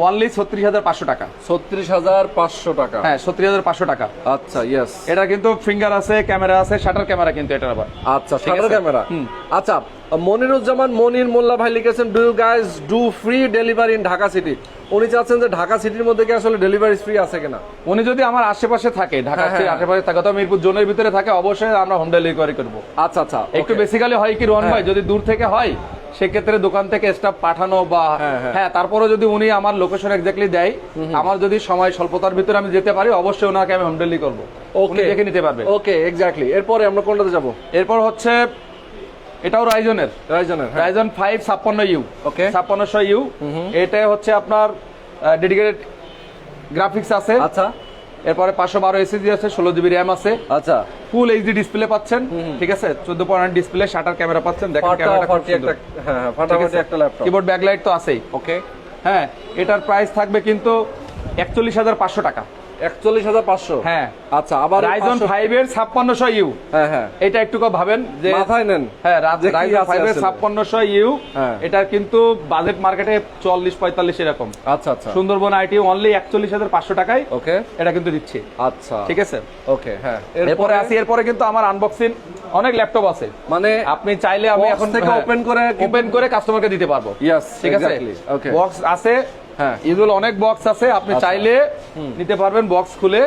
Speaker 2: ওয়ানলি ছত্রিশ হাজার পাঁচশো টাকা।
Speaker 1: ছত্রিশ হাজার পাঁচশো টাকা।
Speaker 2: হ্যাঁ ছত্রিশ হাজার পাঁচশো টাকা।
Speaker 1: আচ্ছা ইয়েস
Speaker 2: এটা কিন্তু ফিঙ্গার আছে ক্যামেরা আছে শাটার ক্যামেরা কিন্তু এটার আবার।
Speaker 1: আচ্ছা শাটার ক্যামেরা। আচ্ছা মনিরুজ্জামান মনির মোল্লা ভাই লিখেছেন do you guys do free delivery in Dhaka city উনি চাচ্ছেন যে ঢাকা সিটির মধ্যে কি আসলে ডেলিভারি ফ্রি আছে কিনা?
Speaker 2: উনি যদি আমার আশেপাশে থাকে ঢাকা
Speaker 1: হ্যাঁ,
Speaker 2: সিটির
Speaker 1: হ্যাঁ।
Speaker 2: আশেপাশে থাকে তো মিরপুর জোনের ভিতরে থাকে অবশ্যই আমরা হোম ডেলিভারি করব।
Speaker 1: আচ্ছা আচ্ছা
Speaker 2: একটু বেসিক্যালি হয় কি রোহন ভাই
Speaker 1: হ্যাঁ।
Speaker 2: যদি দূর থেকে হয় সেক্ষেত্রে দোকান থেকে স্টাফ পাঠানো বা
Speaker 1: হ্যাঁ, হ্যাঁ।
Speaker 2: হ্যাঁ তারপরে যদি উনি আমার লোকেশন এক্স্যাক্টলি দেয় আমার যদি সময় স্বল্পতার ভিতরে আমি যেতে পারি অবশ্যই ওনাকে আমি হোম ডেলিভারি করব।
Speaker 1: ওকে
Speaker 2: দেখে নিতে পারবে।
Speaker 1: ওকে এক্স্যাক্টলি এরপরে আমরা কোনটাতে যাব?
Speaker 2: এরপর হচ্ছে এটাও রাইজনের।
Speaker 1: রাইজনের হ্যাঁ।
Speaker 2: রাইজন ফাইভ ছাপ্পান্ন ইউ
Speaker 1: Okay.
Speaker 2: ছাপ্পান্নশো ইউ এটা হচ্ছে আপনার ডেডিকেটেড গ্রাফিক্স আছে।
Speaker 1: আচ্ছা।
Speaker 2: এরপরে পাঁচশো বারো এসএসডি আছে ষোলো জিবি র্যাম আছে।
Speaker 1: আচ্ছা।
Speaker 2: ফুল এইচডি ডিসপ্লে পাচ্ছেন ঠিক আছে? চোদ্দ পয়েন্ট ডিসপ্লে শাটার ক্যামেরা পাচ্ছেন। দেখেন ক্যামেরাটা
Speaker 1: একটা ল্যাপটপ
Speaker 2: কিবোর্ড ব্যাকলাইট তো আছেই।
Speaker 1: ওকে।
Speaker 2: হ্যাঁ এটার প্রাইস থাকবে কিন্তু একচল্লিশ হাজার পাঁচশো টাকা।
Speaker 1: একচল্লিশ হাজার পাঁচশো।
Speaker 2: হ্যাঁ।
Speaker 1: আচ্ছা আবার
Speaker 2: রাইজন ফাইভ এর ছাপ্পান্নশো ইউ
Speaker 1: হ্যাঁ হ্যাঁ।
Speaker 2: এটা একটু ভাবেন যে
Speaker 1: মাথায় নেন।
Speaker 2: হ্যাঁ রাইজন ফাইভ এর ছাপ্পান্নশো ইউ
Speaker 1: হ্যাঁ।
Speaker 2: কিন্তু বাজেট মার্কেটে চল্লিশ পঁয়তাল্লিশ এরকম।
Speaker 1: আচ্ছা আচ্ছা।
Speaker 2: সুন্দরবন আইটি অনলি একচল্লিশ হাজার পাঁচশো টাকায়
Speaker 1: ওকে।
Speaker 2: এটা কিন্তু দিচ্ছে।
Speaker 1: আচ্ছা।
Speaker 2: ঠিক আছে?
Speaker 1: ওকে হ্যাঁ।
Speaker 2: এরপরে আসি এরপরে কিন্তু আমার আনবক্সিং অনেক ল্যাপটপ আছে।
Speaker 1: মানে
Speaker 2: আপনি চাইলে আমি এখন
Speaker 1: থেকে open করে
Speaker 2: ওপেন করে কাস্টমারকে দিতে পারব।
Speaker 1: ইয়েস
Speaker 2: ঠিক আছে?
Speaker 1: ওকে
Speaker 2: বক্স আছে
Speaker 1: হ্যাঁ।
Speaker 2: ইউজুয়াল অনেক বক্স আছে আপনি
Speaker 1: আচ্ছা।
Speaker 2: চাইলে নিতে পারবেন বক্স খুলে।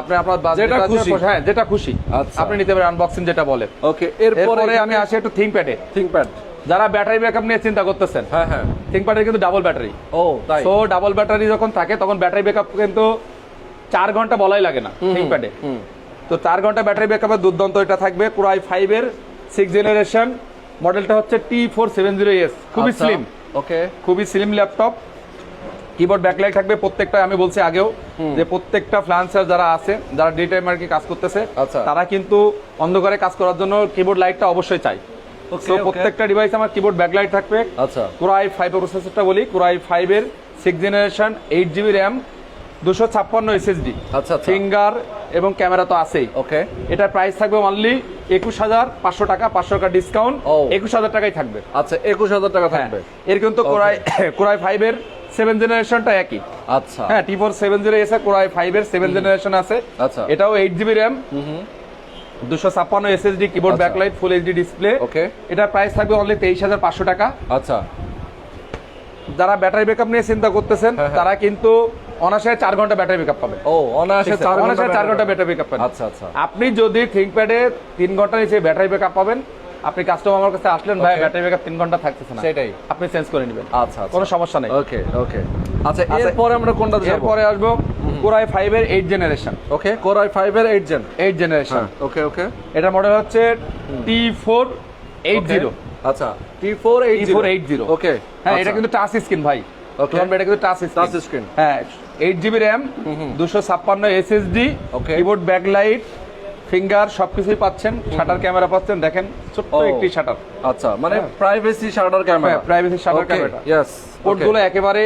Speaker 2: আপনি আপনার বাজেট
Speaker 1: খুশি।
Speaker 2: হ্যাঁ যেটা খুশি।
Speaker 1: আচ্ছা।
Speaker 2: আপনি নিতে পারেন আনবক্সিং যেটা বলে।
Speaker 1: ওকে এরপরে
Speaker 2: আমি আসি একটু থিংপ্যাডে
Speaker 1: থিংকপ্যাড
Speaker 2: যারা ব্যাটারি ব্যাকআপ নিয়ে চিন্তা করতেছেন
Speaker 1: হ্যাঁ হ্যাঁ।
Speaker 2: থিংপ্যাডের কিন্তু ডাবল ব্যাটারি
Speaker 1: ও তাই?
Speaker 2: সো ডাবল ব্যাটারি যখন থাকে তখন ব্যাটারি ব্যাকআপ কিন্তু চার ঘণ্টা বলাই লাগে না থিংপ্যাডে তো চার ঘণ্টা ব্যাটারি ব্যাকআপের দুর্দান্ত এটা থাকবে কুরাই ফাইভ এর সিক্স জেনারেশন মডেলটা হচ্ছে T four seven zero S খুবই
Speaker 1: আচ্ছা।
Speaker 2: স্লিম
Speaker 1: ওকে
Speaker 2: খুবই স্লিম ল্যাপটপ কিবোর্ড ব্যাকলাইট থাকবে প্রত্যেকটা আমি বলছি আগেও যে প্রত্যেকটা ফ্লান্সার যারা আছে যারা ডে টাইম আর কি কাজ করতেছে
Speaker 1: আচ্ছা।
Speaker 2: তারা কিন্তু অন্ধকারে কাজ করার জন্য কিবোর্ড লাইটটা অবশ্যই চাই তো প্রত্যেকটা ডিভাইস আমার কিবোর্ড ব্যাকলাইট থাকবে।
Speaker 1: আচ্ছা।
Speaker 2: কুরাই ফাইভ প্রসেসরটা বলি কুরাই ফাইভ এর six generation eight GB RAM দুশো ছাপ্পান্ন এসএসডি
Speaker 1: আচ্ছা আচ্ছা।
Speaker 2: ফিঙ্গার এবং ক্যামেরা তো আছেই।
Speaker 1: ওকে
Speaker 2: এটার প্রাইস থাকবে অনলি একুশ হাজার পাঁচশো টাকা পাঁচশো টাকা ডিসকাউন্ট। একুশ হাজার টাকাই থাকবে।
Speaker 1: আচ্ছা একুশ হাজার টাকা
Speaker 2: হ্যাঁ
Speaker 1: থাকবে
Speaker 2: এর কিন্তু core i core i five এর সেভেন জেনারেশনটা একই।
Speaker 1: আচ্ছা।
Speaker 2: হ্যাঁ T four seven zero S core i five এর সেভেন জেনারেশন আছে।
Speaker 1: আচ্ছা।
Speaker 2: এটাও এইট জিবি র্যাম দুশো ছাপ্পান্ন SSD keyboard. Backlight full HD display
Speaker 1: okay
Speaker 2: এটার প্রাইস থাকবে অনলি তেইশ হাজার পাঁচশো টাকা।
Speaker 1: আচ্ছা।
Speaker 2: যারা ব্যাটারি ব্যাকআপ নিয়ে চিন্তা করতেছেন
Speaker 1: হ্যাঁ, হ্যাঁ।
Speaker 2: তারা কিন্তু অনায়াসে চার ঘণ্টা ব্যাটারি ব্যাকআপ পাবে
Speaker 1: ও অনায়াসে চার
Speaker 2: ঘণ্টা ব্যাটারি ব্যাকআপ পাবেন।
Speaker 1: আচ্ছা আচ্ছা।
Speaker 2: আপনি যদি থিঙ্কপ্যাডে তিন ঘণ্টা নিচে ব্যাটারি ব্যাকআপ পাবেন আপনি কাস্টমার আমার কাছে আসলেন ভাই. ব্যাটারি ব্যাকআপ তিন ঘণ্টা থাকতেছে না।
Speaker 1: সেটাই।
Speaker 2: আপনি চেঞ্জ করে নেবেন।
Speaker 1: আচ্ছা আচ্ছা।
Speaker 2: কোনো সমস্যা নেই।
Speaker 1: ওকে ওকে আচ্ছা
Speaker 2: আচ্ছা,
Speaker 1: এরপরে আমরা কোনটা যাব?
Speaker 2: এরপরে আসব কোরাই ফাইভ এর eight generation
Speaker 1: okay core i 5 এর 8 gen
Speaker 2: eight generation
Speaker 1: okay okay
Speaker 2: এটা মডেল হচ্ছে টি ফোর এইট জিরো
Speaker 1: আচ্ছা T480
Speaker 2: T480
Speaker 1: ওকে
Speaker 2: হ্যাঁ এটা কিন্তু টাচ স্ক্রিন ভাই।
Speaker 1: Okay.
Speaker 2: তোমার এটা কিন্তু টাচ
Speaker 1: টাচ
Speaker 2: স্ক্রিন হ্যাঁ এইট জিবি র্যাম দুশো ছাপ্পান্ন SSD
Speaker 1: Okay.
Speaker 2: Keyboard backlight finger সবকিছুই পাচ্ছেন শাটার ক্যামেরা পাচ্ছেন দেখেন ছোট্ট. একটি শাটার
Speaker 1: আচ্ছা মানে। Privacy shutter camera
Speaker 2: privacy shutter camera.
Speaker 1: Yes
Speaker 2: পোর্টগুলো একেবারে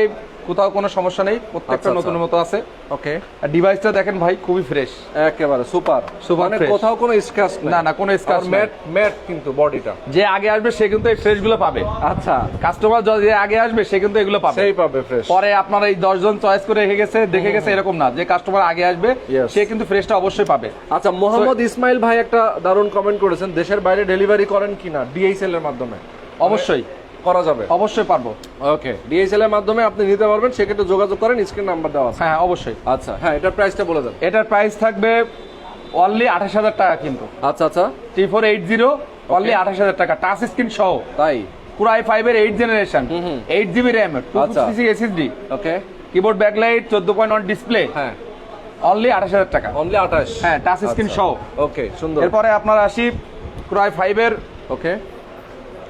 Speaker 2: কোথাও কোনো সমস্যা নেই প্রত্যেকটা
Speaker 1: আচ্ছা,
Speaker 2: নতুন
Speaker 1: আচ্ছা।
Speaker 2: মতো আছে।
Speaker 1: ওকে
Speaker 2: আর ডিভাইসটা দেখেন ভাই খুবই ফ্রেশ
Speaker 1: একেবারে সুপার
Speaker 2: Super
Speaker 1: মানে কোথাও কোনো স্ক্র্যাচ
Speaker 2: না না কোনো স্ক্র্যাচ
Speaker 1: ম্যাট ম্যাট কিন্তু বডিটা
Speaker 2: যে আগে আসবে সে কিন্তু এই ফ্রেশগুলো পাবে।
Speaker 1: আচ্ছা।
Speaker 2: কাস্টমার যে আগে আসবে সে কিন্তু এগুলো পাবে।
Speaker 1: সেই পাবে ফ্রেশ
Speaker 2: পরে আপনার এই দশজন চয়েস করে রেখে গেছে দেখে গেছে এরকম না। যে কাস্টমার আগে আসবে সে কিন্তু ফ্রেশটা অবশ্যই পাবে।
Speaker 1: আচ্ছা মোহাম্মদ ইসমাইল ভাই একটা দারুণ কমেন্ট করেছেন। দেশের বাইরে ডেলিভারি করেন কিনা? ডিএইচএল এর মাধ্যমে।
Speaker 2: অবশ্যই।
Speaker 1: করা যাবে?
Speaker 2: অবশ্যই পারব।
Speaker 1: ওকে ডিএসএল এর মাধ্যমে আপনি নিতে পারবেন সেক্ষেত্রে যোগাযোগ করেন স্ক্রিন নাম্বার দেওয়া আছে।
Speaker 2: হ্যাঁ অবশ্যই।
Speaker 1: আচ্ছা হ্যাঁ এটার প্রাইসটা বলে দেন।
Speaker 2: এটার প্রাইস থাকবে অনলি আঠাশ হাজার টাকা কিন্তু।
Speaker 1: আচ্ছা আচ্ছা।
Speaker 2: T four eight zero only আঠাশ হাজার টাকা। টাচ স্ক্রিন সহ।
Speaker 1: তাই?
Speaker 2: পুরাই ফাইভ এর eight generation eight GB RAM two
Speaker 1: আচ্ছা।
Speaker 2: Fifty SSD
Speaker 1: okay
Speaker 2: keyboard backlight চোদ্দ পয়েন্ট ওয়ান ডিসপ্লে
Speaker 1: হ্যাঁ।
Speaker 2: অনলি আঠাশ হাজার টাকা।
Speaker 1: অনলি আঠাশ।
Speaker 2: হ্যাঁ টাচ স্ক্রিন সহ।
Speaker 1: ওকে সুন্দর।
Speaker 2: এরপরে আপনার আসি ক্রাই ফাইভ এর।
Speaker 1: Okay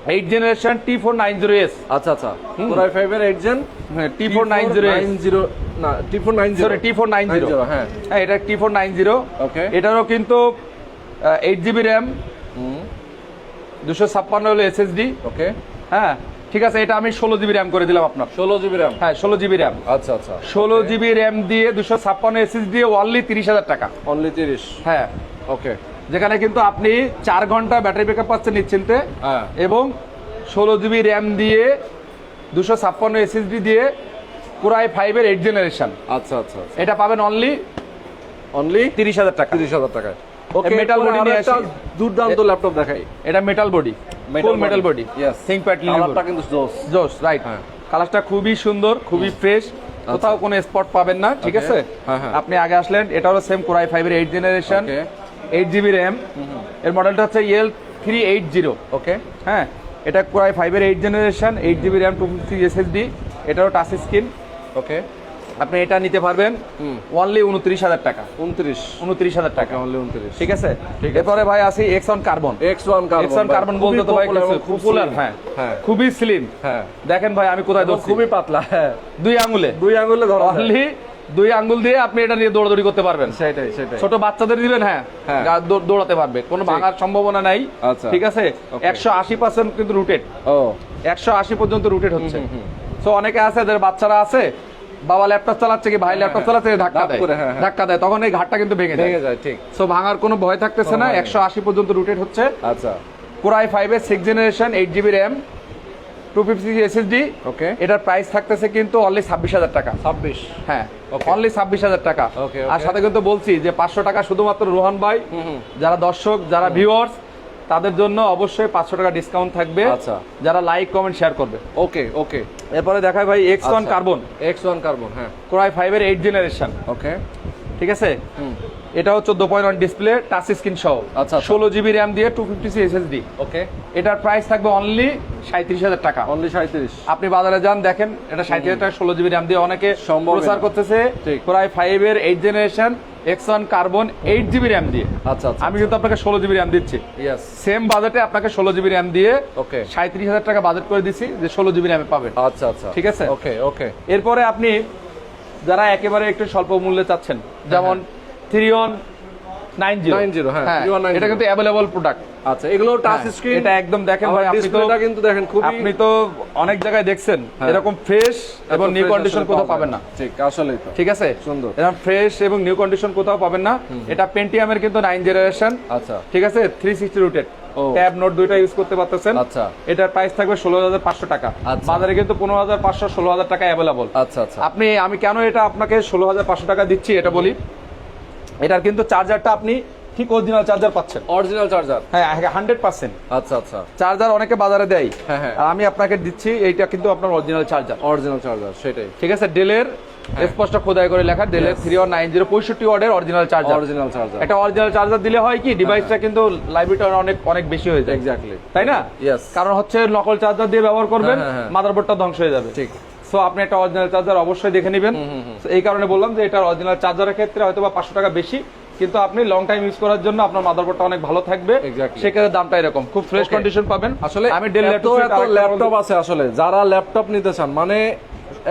Speaker 2: eight generation T four nine zero S
Speaker 1: আচ্ছা আচ্ছা। কোরাই ফাইভের eight gen
Speaker 2: T four nine zero S
Speaker 1: zero না T four nine zero
Speaker 2: sorry T four nine zero
Speaker 1: হ্যাঁ।
Speaker 2: হ্যাঁ এটা T four nine zero
Speaker 1: Okay.
Speaker 2: এটারও কিন্তু eight GB RAM দুশো ছাপ্পান্ন হলো এসএসডি
Speaker 1: ওকে
Speaker 2: হ্যাঁ ঠিক আছে এটা আমি ষোলো জিবি র্যাম করে দিলাম আপনার।
Speaker 1: ষোলো জিবি র্যাম
Speaker 2: হ্যাঁ ষোলো জিবি র্যাম
Speaker 1: আচ্ছা আচ্ছা।
Speaker 2: ষোলো জিবি র্যাম দিয়ে দুশো ছাপ্পান্ন এসএস দিয়ে অনলি তিরিশ হাজার টাকা।
Speaker 1: অনলি তিরিশ?
Speaker 2: হ্যাঁ।
Speaker 1: ওকে
Speaker 2: যেখানে কিন্তু আপনি চার ঘণ্টা ব্যাটারি ব্যাকআপ পাচ্ছেন নিশ্চিন্তে।
Speaker 1: হ্যাঁ।
Speaker 2: এবং ষোলো জিবি র্যাম দিয়ে দুশো ছাপ্পান্ন এসএসডি দিয়ে পুরাই ফাইভের এইট জেনারেশন
Speaker 1: আচ্ছা আচ্ছা
Speaker 2: এটা পাবেন অনলি
Speaker 1: অনলি
Speaker 2: তিরিশ হাজার টাকা।
Speaker 1: তিরিশ হাজার টাকায়। ওকে মেটাল বডি
Speaker 2: নিয়ে আসি।
Speaker 1: দুর্দান্ত ল্যাপটপ দেখাই।
Speaker 2: এটা metal body full metal body
Speaker 1: yes
Speaker 2: ThinkPad
Speaker 1: কালারটা কিন্তু জোস
Speaker 2: জোস রাইট
Speaker 1: হ্যাঁ।
Speaker 2: কালারটা খুবই সুন্দর খুবই ফ্রেশ কোথাও কোনো স্পট পাবেন না ঠিক আছে?
Speaker 1: হ্যাঁ, হ্যাঁ।
Speaker 2: আপনি আগে আসলেন এটা হলো সেম কোরাই ফাইভের eight generation. Eight GB RAM এর মডেলটা হচ্ছে L three eight zero
Speaker 1: okay
Speaker 2: হ্যাঁ এটা কোরাই ফাইভের eight generation eight GB RAM two fifty SSD এটারও টাচ স্ক্রিন
Speaker 1: ওকে
Speaker 2: আপনি এটা নিতে পারবেন অনলি উনত্রিশ হাজার টাকা।
Speaker 1: উনত্রিশ।
Speaker 2: উনত্রিশ হাজার টাকা।
Speaker 1: অনলি উনত্রিশ।
Speaker 2: ঠিক আছে। এরপরে ভাই আসি X on carbon
Speaker 1: X one carbon
Speaker 2: X on carbon বলতে তো ভাই খুব পপুলার হ্যাঁ।
Speaker 1: হ্যাঁ।
Speaker 2: খুবই স্লিম
Speaker 1: হ্যাঁ।
Speaker 2: দেখেন ভাই আমি কোথায়
Speaker 1: খুবই পাতলা হ্যাঁ।
Speaker 2: দুই আঙুলে।
Speaker 1: দুই আঙুলে ধরো।
Speaker 2: অনলি দুই আঙ্গুল দিয়ে আপনি এটা নিয়ে দৌড়াদৌড়ি করতে পারবেন।
Speaker 1: সেটাই সেটাই।
Speaker 2: ছোট বাচ্চাদের দিবেন হ্যাঁ।
Speaker 1: হ্যাঁ।
Speaker 2: দৌড়াতে পারবে। কোনো ভাঙার সম্ভাবনা নাই।
Speaker 1: আচ্ছা।
Speaker 2: ঠিক আছে? একশো আশি পার্সেন্ট কিন্তু রুটেড
Speaker 1: ও।
Speaker 2: একশো আশি পর্যন্ত রুটেড হচ্ছে। তো অনেকে আছে যাদের বাচ্চারা আছে বাবা ল্যাপটপ চালাচ্ছে কি ভাই ল্যাপটপ চালাচ্ছে ধাক্কা দেয়।
Speaker 1: হ্যাঁ, হ্যাঁ।
Speaker 2: ধাক্কা দেয়। তখন এই ঘাটটা কিন্তু ভেঙে যায়।
Speaker 1: ভেঙে যায় ঠিক।
Speaker 2: সো ভাঙার কোনো ভয় থাকতেছে না। একশো আশি পর্যন্ত রুটেড হচ্ছে।
Speaker 1: আচ্ছা।
Speaker 2: কোরাই ফাইভের six generation eight GB RAM two fifty SSD
Speaker 1: okay
Speaker 2: এটার প্রাইস থাকতেছে কিন্তু অনলি ছাব্বিশ হাজার টাকা।
Speaker 1: ছাব্বিশ?
Speaker 2: হ্যাঁ. অনলি ছাব্বিশ হাজার টাকা। আর সাথে কিন্তু বলছি যে পাঁচশো টাকা শুধুমাত্র রোহান ভাই
Speaker 1: হুম।
Speaker 2: যারা দর্শক যারা ভিউয়ার্স তাদের জন্য অবশ্যই পাঁচশো টাকা ডিসকাউন্ট থাকবে।
Speaker 1: আচ্ছা।
Speaker 2: যারা লাইক কমেন্ট শেয়ার করবে।
Speaker 1: ওকে ওকে
Speaker 2: এরপরে দেখায় ভাই X one carbon
Speaker 1: X one carbon হ্যাঁ।
Speaker 2: কোরাই ফাইভের এইট জেনারেশন
Speaker 1: ওকে
Speaker 2: ঠিক আছে? এটাও চোদ্দ point one display touch screen সহ।
Speaker 1: আচ্ছা, আচ্ছা।
Speaker 2: ষোলো জিবি র্যাম দিয়ে two fifty C SSD
Speaker 1: okay
Speaker 2: এটার প্রাইস থাকবে অনলি সাঁত্রিশ হাজার টাকা।
Speaker 1: অনলি সাঁত্রিশ
Speaker 2: আপনি বাজারে যান দেখেন এটা ষাট হাজার টাকা ষোলো জিবি র্যাম দিয়ে অনেকে প্রচার করতেছে। প্রায় ফাইভ এর eight generation X one carbon eight GB RAM দিয়ে।
Speaker 1: আচ্ছা আচ্ছা
Speaker 2: আমি কিন্তু আপনাকে ষোলো জিবি র্যাম দিচ্ছি। সেম বাজেটে আপনাকে ষোলো জিবি র্যাম দিয়ে
Speaker 1: ওকে
Speaker 2: সাঁত্রিশ হাজার টাকা বাজেট করে দিচ্ছি যে ষোলো জিবি র্যামে পাবেন।
Speaker 1: আচ্ছা আচ্ছা।
Speaker 2: ঠিক আছে?
Speaker 1: ওকে ওকে
Speaker 2: এরপরে আপনি যারা একেবারে একটু স্বল্প মূল্যে চাচ্ছেন যেমন থ্রি ওয়ান নাইন জিরো
Speaker 1: 90, হ্যাঁ,
Speaker 2: এটা কিন্তু অ্যাভেলেবল প্রোডাক্ট
Speaker 1: আচ্ছা এগুলো টাচ স্ক্রিন
Speaker 2: এটা একদম দেখেন ভাই আপনি তো
Speaker 1: কিন্তু দেখেন খুবই
Speaker 2: আপনি তো অনেক জায়গায় দেখছেন
Speaker 1: হ্যাঁ।
Speaker 2: এরকম ফ্রেশ এবং নিউ কন্ডিশন কোথাও পাবেন না।
Speaker 1: ঠিক আসলেই
Speaker 2: ঠিক আছে?
Speaker 1: সুন্দর।
Speaker 2: এরকম ফ্রেশ এবং নিউ কন্ডিশন কোথাও পাবেন না। এটা পেন্টিয়ামের কিন্তু নাইন জেনারেশন
Speaker 1: আচ্ছা।
Speaker 2: ঠিক আছে? থ্রি সিক্সটি রুটেড
Speaker 1: ও।
Speaker 2: ট্যাব নোট দুইটা ইউজ করতে পারতেছেন।
Speaker 1: আচ্ছা।
Speaker 2: এটার প্রাইস থাকবে ষোলো হাজার পাঁচশো টাকা।
Speaker 1: আচ্ছা।
Speaker 2: বাজারে কিন্তু পনেরো হাজার পাঁচশো ষোলো হাজার টাকা অ্যাভেলেবল
Speaker 1: আচ্ছা আচ্ছা।
Speaker 2: আপনি আমি কেন এটা আপনাকে ষোলো হাজার পাঁচশো টাকা দিচ্ছি এটা বলি? এটার কিন্তু চার্জারটা আপনি ঠিক অরিজিনাল চার্জার পাচ্ছেন।
Speaker 1: অরিজিনাল চার্জার
Speaker 2: হ্যাঁ হান্ড্রেড পার্সেন্ট
Speaker 1: আচ্ছা আচ্ছা।
Speaker 2: চার্জার অনেকে বাজারে দেয়।
Speaker 1: হ্যাঁ, হ্যাঁ।
Speaker 2: আমি আপনাকে দিচ্ছি এইটা কিন্তু আপনার অরিজিনাল চার্জার
Speaker 1: অরিজিনাল চার্জার সেটাই।
Speaker 2: ঠিক আছে ডেলের স্পষ্ট খোদাই করে লেখা ডেলের থ্রি ওয়ান নাইন জিরো পঁয়ষট্টি ওয়ার্ডের অরিজিনাল চার্জার
Speaker 1: অরিজিনাল চার্জার
Speaker 2: একটা অরিজিনাল চার্জার দিলে হয় কি ডিভাইসটা কিন্তু লাইব্রেরিটা অনেক অনেক বেশি হয়ে যায়।
Speaker 1: এক্স্যাক্টলি
Speaker 2: তাই না? কারণ হচ্ছে নকল চার্জার দিয়ে ব্যবহার করবেন
Speaker 1: হ্যাঁ, হ্যাঁ, হ্যাঁ।
Speaker 2: মাদারবোর্ডটা ধ্বংস হয়ে যাবে।
Speaker 1: ঠিক।
Speaker 2: সো আপনি একটা অরিজিনাল চার্জার অবশ্যই দেখে নেবেন। এই কারণে বললাম যে এটা অরিজিনাল চার্জারের ক্ষেত্রে হয়তো বা পাঁচশো টাকা বেশি কিন্তু আপনি লং টাইম ইউজ করার জন্য আপনার মাদারবোর্ডটা অনেক ভালো থাকবে। সেক্ষেত্রে দামটা এরকম। খুব ফ্রেশ কন্ডিশন পাবেন।
Speaker 1: আসলে
Speaker 2: আমি ডেল
Speaker 1: ল্যাপটপ আছে আসলে। যারা ল্যাপটপ নিতে চান মানে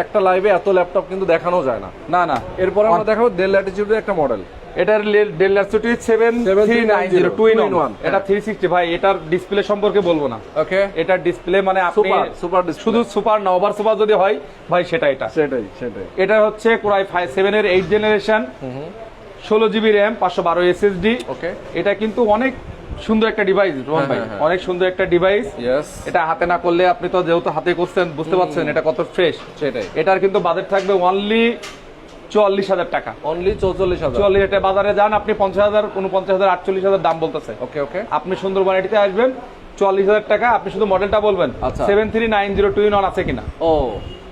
Speaker 1: একটা লাইভে এত ল্যাপটপ কিন্তু দেখানো যায় না।
Speaker 2: না না।
Speaker 1: এরপরে আমরা দেখাবো ডেল ল্যাটিটিউডের একটা মডেল
Speaker 2: এটার ডেল ল্যাপটপটি seven three nine two in one এটা থ্রি সিক্সটি ভাই এটার ডিসপ্লে সম্পর্কে বলব না।
Speaker 1: ওকে
Speaker 2: এটার ডিসপ্লে মানে আপনি
Speaker 1: সুপার
Speaker 2: শুধু সুপার না ওভার সুপার যদি হয় ভাই সেটা এটা।
Speaker 1: সেটাই সেটাই।
Speaker 2: এটা হচ্ছে কোরাই ফাইভ সেভেন এর এইট জেনারেশন ষোলো জিবি র্যাম পাঁচশো বারো এসএসডি
Speaker 1: ওকে
Speaker 2: এটা কিন্তু অনেক সুন্দর একটা ডিভাইস রোহন
Speaker 1: হ্যাঁ,
Speaker 2: ভাই।
Speaker 1: হ্যাঁ, হ্যাঁ।
Speaker 2: অনেক সুন্দর একটা ডিভাইস এটা হাতে না করলে আপনি তো যেহেতু হাতে করছেন বুঝতে পারছেন এটা কত ফ্রেশ
Speaker 1: সেটাই।
Speaker 2: এটার কিন্তু বাজেট থাকবে অনলি চুয়াল্লিশ হাজার টাকা।
Speaker 1: অনলি চৌচল্লিশ হাজার।
Speaker 2: চুয়াল্লিশ এটা বাজারে যান আপনি পঞ্চাশ হাজার উনপঞ্চাশ হাজার আটচল্লিশ হাজার দাম বলতেছে।
Speaker 1: ওকে ওকে
Speaker 2: আপনি সুন্দরবন এটিতে আসবেন চুয়াল্লিশ হাজার টাকা আপনি শুধু মডেলটা বলবেন। Seven three nine zero two in আছে কিনা।
Speaker 1: ও।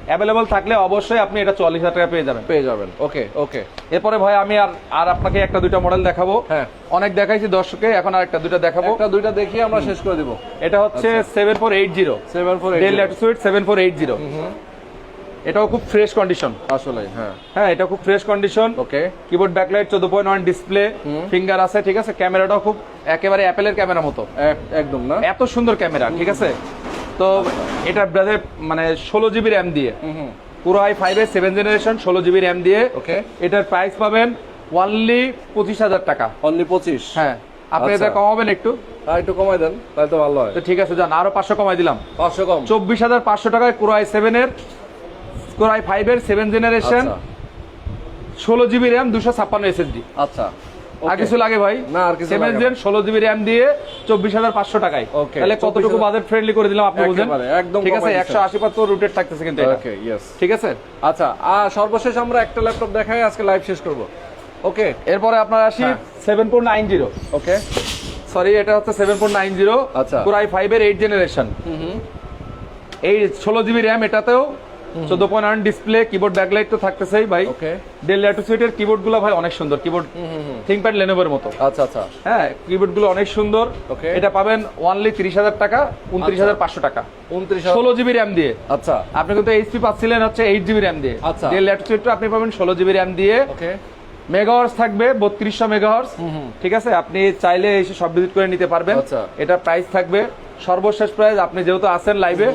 Speaker 2: অ্যাভেলেবল থাকলে অবশ্যই আপনি এটা চুয়াল্লিশ হাজার টাকা পেয়ে যাবেন।
Speaker 1: পেয়ে যাবেন। ওকে ওকে
Speaker 2: এরপরে ভাই আমি আর আর আপনাকে একটা দুইটা মডেল দেখাবো।
Speaker 1: হ্যাঁ।
Speaker 2: অনেক দেখাইছি দর্শকে এখন আর একটা দুইটা দেখাবো।
Speaker 1: একটা দুইটা দেখিয়ে আমরা শেষ করে দিব।
Speaker 2: এটা হচ্ছে seven four eight zero
Speaker 1: seven four
Speaker 2: Dell Latitude seven four eight zero এটাও খুব ফ্রেশ কন্ডিশন
Speaker 1: আসলে হ্যাঁ।
Speaker 2: হ্যাঁ এটা খুব fresh condition
Speaker 1: okay
Speaker 2: keyboard backlight চোদ্দ পয়েন্ট ওয়ান ডিসপ্লে ফিঙ্গার আছে ঠিক আছে? ক্যামেরাটাও খুব একেবারে অ্যাপেলের ক্যামেরা মতো।
Speaker 1: একদম না?
Speaker 2: এত সুন্দর ক্যামেরা ঠিক আছে? তো এটা ব্রাদার মানে ষোলো জিবি র্যাম দিয়ে। পুরো আই ফাইভ এর সেভেন জেনারেশন ষোলো জিবি র্যাম দিয়ে।
Speaker 1: ওকে
Speaker 2: এটার প্রাইস পাবেন ওয়ানলি পঁচিশ হাজার টাকা।
Speaker 1: অনলি পঁচিশ?
Speaker 2: হ্যাঁ। আপনি
Speaker 1: আচ্ছা।
Speaker 2: এটা কমাবেন একটু?
Speaker 1: আর একটু কমাই দেন তাহলে তো ভালো হয়।
Speaker 2: তো ঠিক আছে যান আরও পাঁচশো কমাই দিলাম।
Speaker 1: পাঁচশো কম।
Speaker 2: চব্বিশ হাজার পাঁচশো টাকায় কোরআই সেভেন এর কোরআই ফাইভ এর সেভেন জেনারেশন
Speaker 1: আচ্ছা।
Speaker 2: ষোলো জিবি র্যাম দুশো ছাপ্পান্ন এসএসডি
Speaker 1: আচ্ছা।
Speaker 2: আর কিছু লাগে ভাই?
Speaker 1: না, আর কিছু
Speaker 2: সেভেন। জেন ষোলো জিবি র্যাম দিয়ে চব্বিশ হাজার পাঁচশো টাকায়। তাহলে কতটুকু
Speaker 1: 24,000
Speaker 2: বাজেট ফ্রেন্ডলি করে দিলাম আপনি বুঝেন
Speaker 1: একদম
Speaker 2: ঠিক আছে একশো আশি পাঁচ রুটেড থাকতেছে কিন্তু ঠিক আছে?
Speaker 1: আচ্ছা আর সর্বশেষ আমরা একটা ল্যাপটপ দেখাই আজকে লাইভ শেষ করব। ওকে
Speaker 2: এরপরে আপনার আসি। Seven four nine zero
Speaker 1: okay
Speaker 2: sorry এটা হচ্ছে সেভেন ফোর নাইন জিরো
Speaker 1: আচ্ছা।
Speaker 2: কোরআই ফাইভ এর এইট জেনারেশন এই ষোলো জিবি র্যাম এটাতেও চোদ্দ point one display keyboard backlight তো থাকতেছেই ভাই। ডেল ল্যাটিসুইটের কিবোর্ডগুলো ভাই অনেক সুন্দর। কিবোর্ড থিংকপ্যাড লেনোভোর মতো।
Speaker 1: আচ্ছা আচ্ছা।
Speaker 2: হ্যাঁ কিবোর্ডগুলো অনেক সুন্দর. এটা পাবেন ওয়ানলি তিরিশ হাজার টাকা উনত্রিশ হাজার পাঁচশো টাকা।
Speaker 1: উনত্রিশ
Speaker 2: ষোলো জিবি র্যাম দিয়ে।
Speaker 1: আচ্ছা।
Speaker 2: আপনি কিন্তু এইচপি পাচ্ছিলেন হচ্ছে এইট জিবি র্যাম দিয়ে।
Speaker 1: আচ্ছা।
Speaker 2: ডেল ল্যাটিসুইটটা আপনি পাবেন ষোলো জিবি র্যাম দিয়ে।
Speaker 1: ওকে
Speaker 2: মেগাহার্স থাকবে বত্রিশশো মেগাহার্স ঠিক আছে? আপনি চাইলে এসে সব ভিজিট করে নিতে পারবেন।
Speaker 1: আচ্ছা।
Speaker 2: এটা প্রাইস থাকবে সর্বশেষ প্রাইস আপনি যেহেতু আছেন লাইভে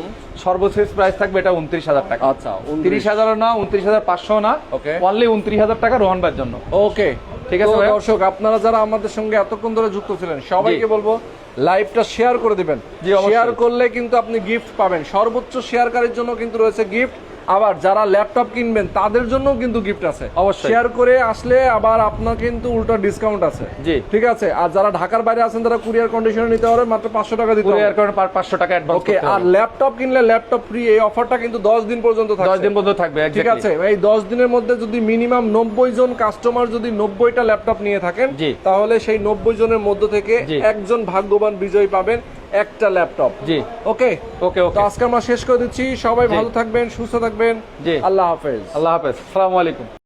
Speaker 2: সর্বশেষ প্রাইস থাকবে এটা উনত্রিশ হাজার টাকা।
Speaker 1: আচ্ছা
Speaker 2: উনত্রিশ হাজার না উনত্রিশ হাজার পাঁচশো না. অনলি উনত্রিশ হাজার টাকা রোহন ভাইয়ের জন্য।
Speaker 1: ওকে।
Speaker 2: ঠিক আছে?
Speaker 1: দর্শক আপনারা যারা আমাদের সঙ্গে এতক্ষণ ধরে যুক্ত ছিলেন সবাইকে বলব লাইভটা শেয়ার করে দিবেন। শেয়ার করলে কিন্তু আপনি গিফট পাবেন। সর্বোচ্চ শেয়ারকারীর জন্য কিন্তু রয়েছে গিফট আবার যারা ল্যাপটপ কিনবেন তাদের জন্য কিন্তু গিফট আছে।
Speaker 2: অবশ্যই।
Speaker 1: শেয়ার করে আসলে আবার আপনার কিন্তু উল্টো ডিসকাউন্ট আছে।
Speaker 2: জি।
Speaker 1: ঠিক আছে? আর যারা ঢাকার বাইরে আছেন তারা কুরিয়ার কন্ডিশনে নিতে পারবে মাত্র পাঁচশো টাকা দিতে
Speaker 2: কুরিয়ার
Speaker 1: হবে।
Speaker 2: কারণে পাঁচশো টাকা অ্যাডভান্স
Speaker 1: ওকে আর ল্যাপটপ কিনলে ল্যাপটপ ফ্রি এই অফারটা কিন্তু দশ দিন পর্যন্ত
Speaker 2: দশ
Speaker 1: থাকছে
Speaker 2: দিন পর্যন্ত থাকবে
Speaker 1: ঠিক আছে? এই দশ দিনের মধ্যে যদি মিনিমাম নব্বই জন কাস্টমার যদি নব্বইটা ল্যাপটপ নিয়ে থাকেন তাহলে সেই নব্বই জনের মধ্য থেকে একজন ভাগ্যবান বিজয়ী পাবেন। একটা ল্যাপটপ।
Speaker 2: জি।
Speaker 1: ওকে?
Speaker 2: ওকে ওকে।
Speaker 1: আজকে আমরা শেষ করে দিচ্ছি। সবাই ভালো থাকবেন সুস্থ থাকবেন।
Speaker 2: জি।
Speaker 1: আল্লাহ হাফেজ।
Speaker 2: আল্লাহ হাফেজ। আসসালামু আলাইকুম।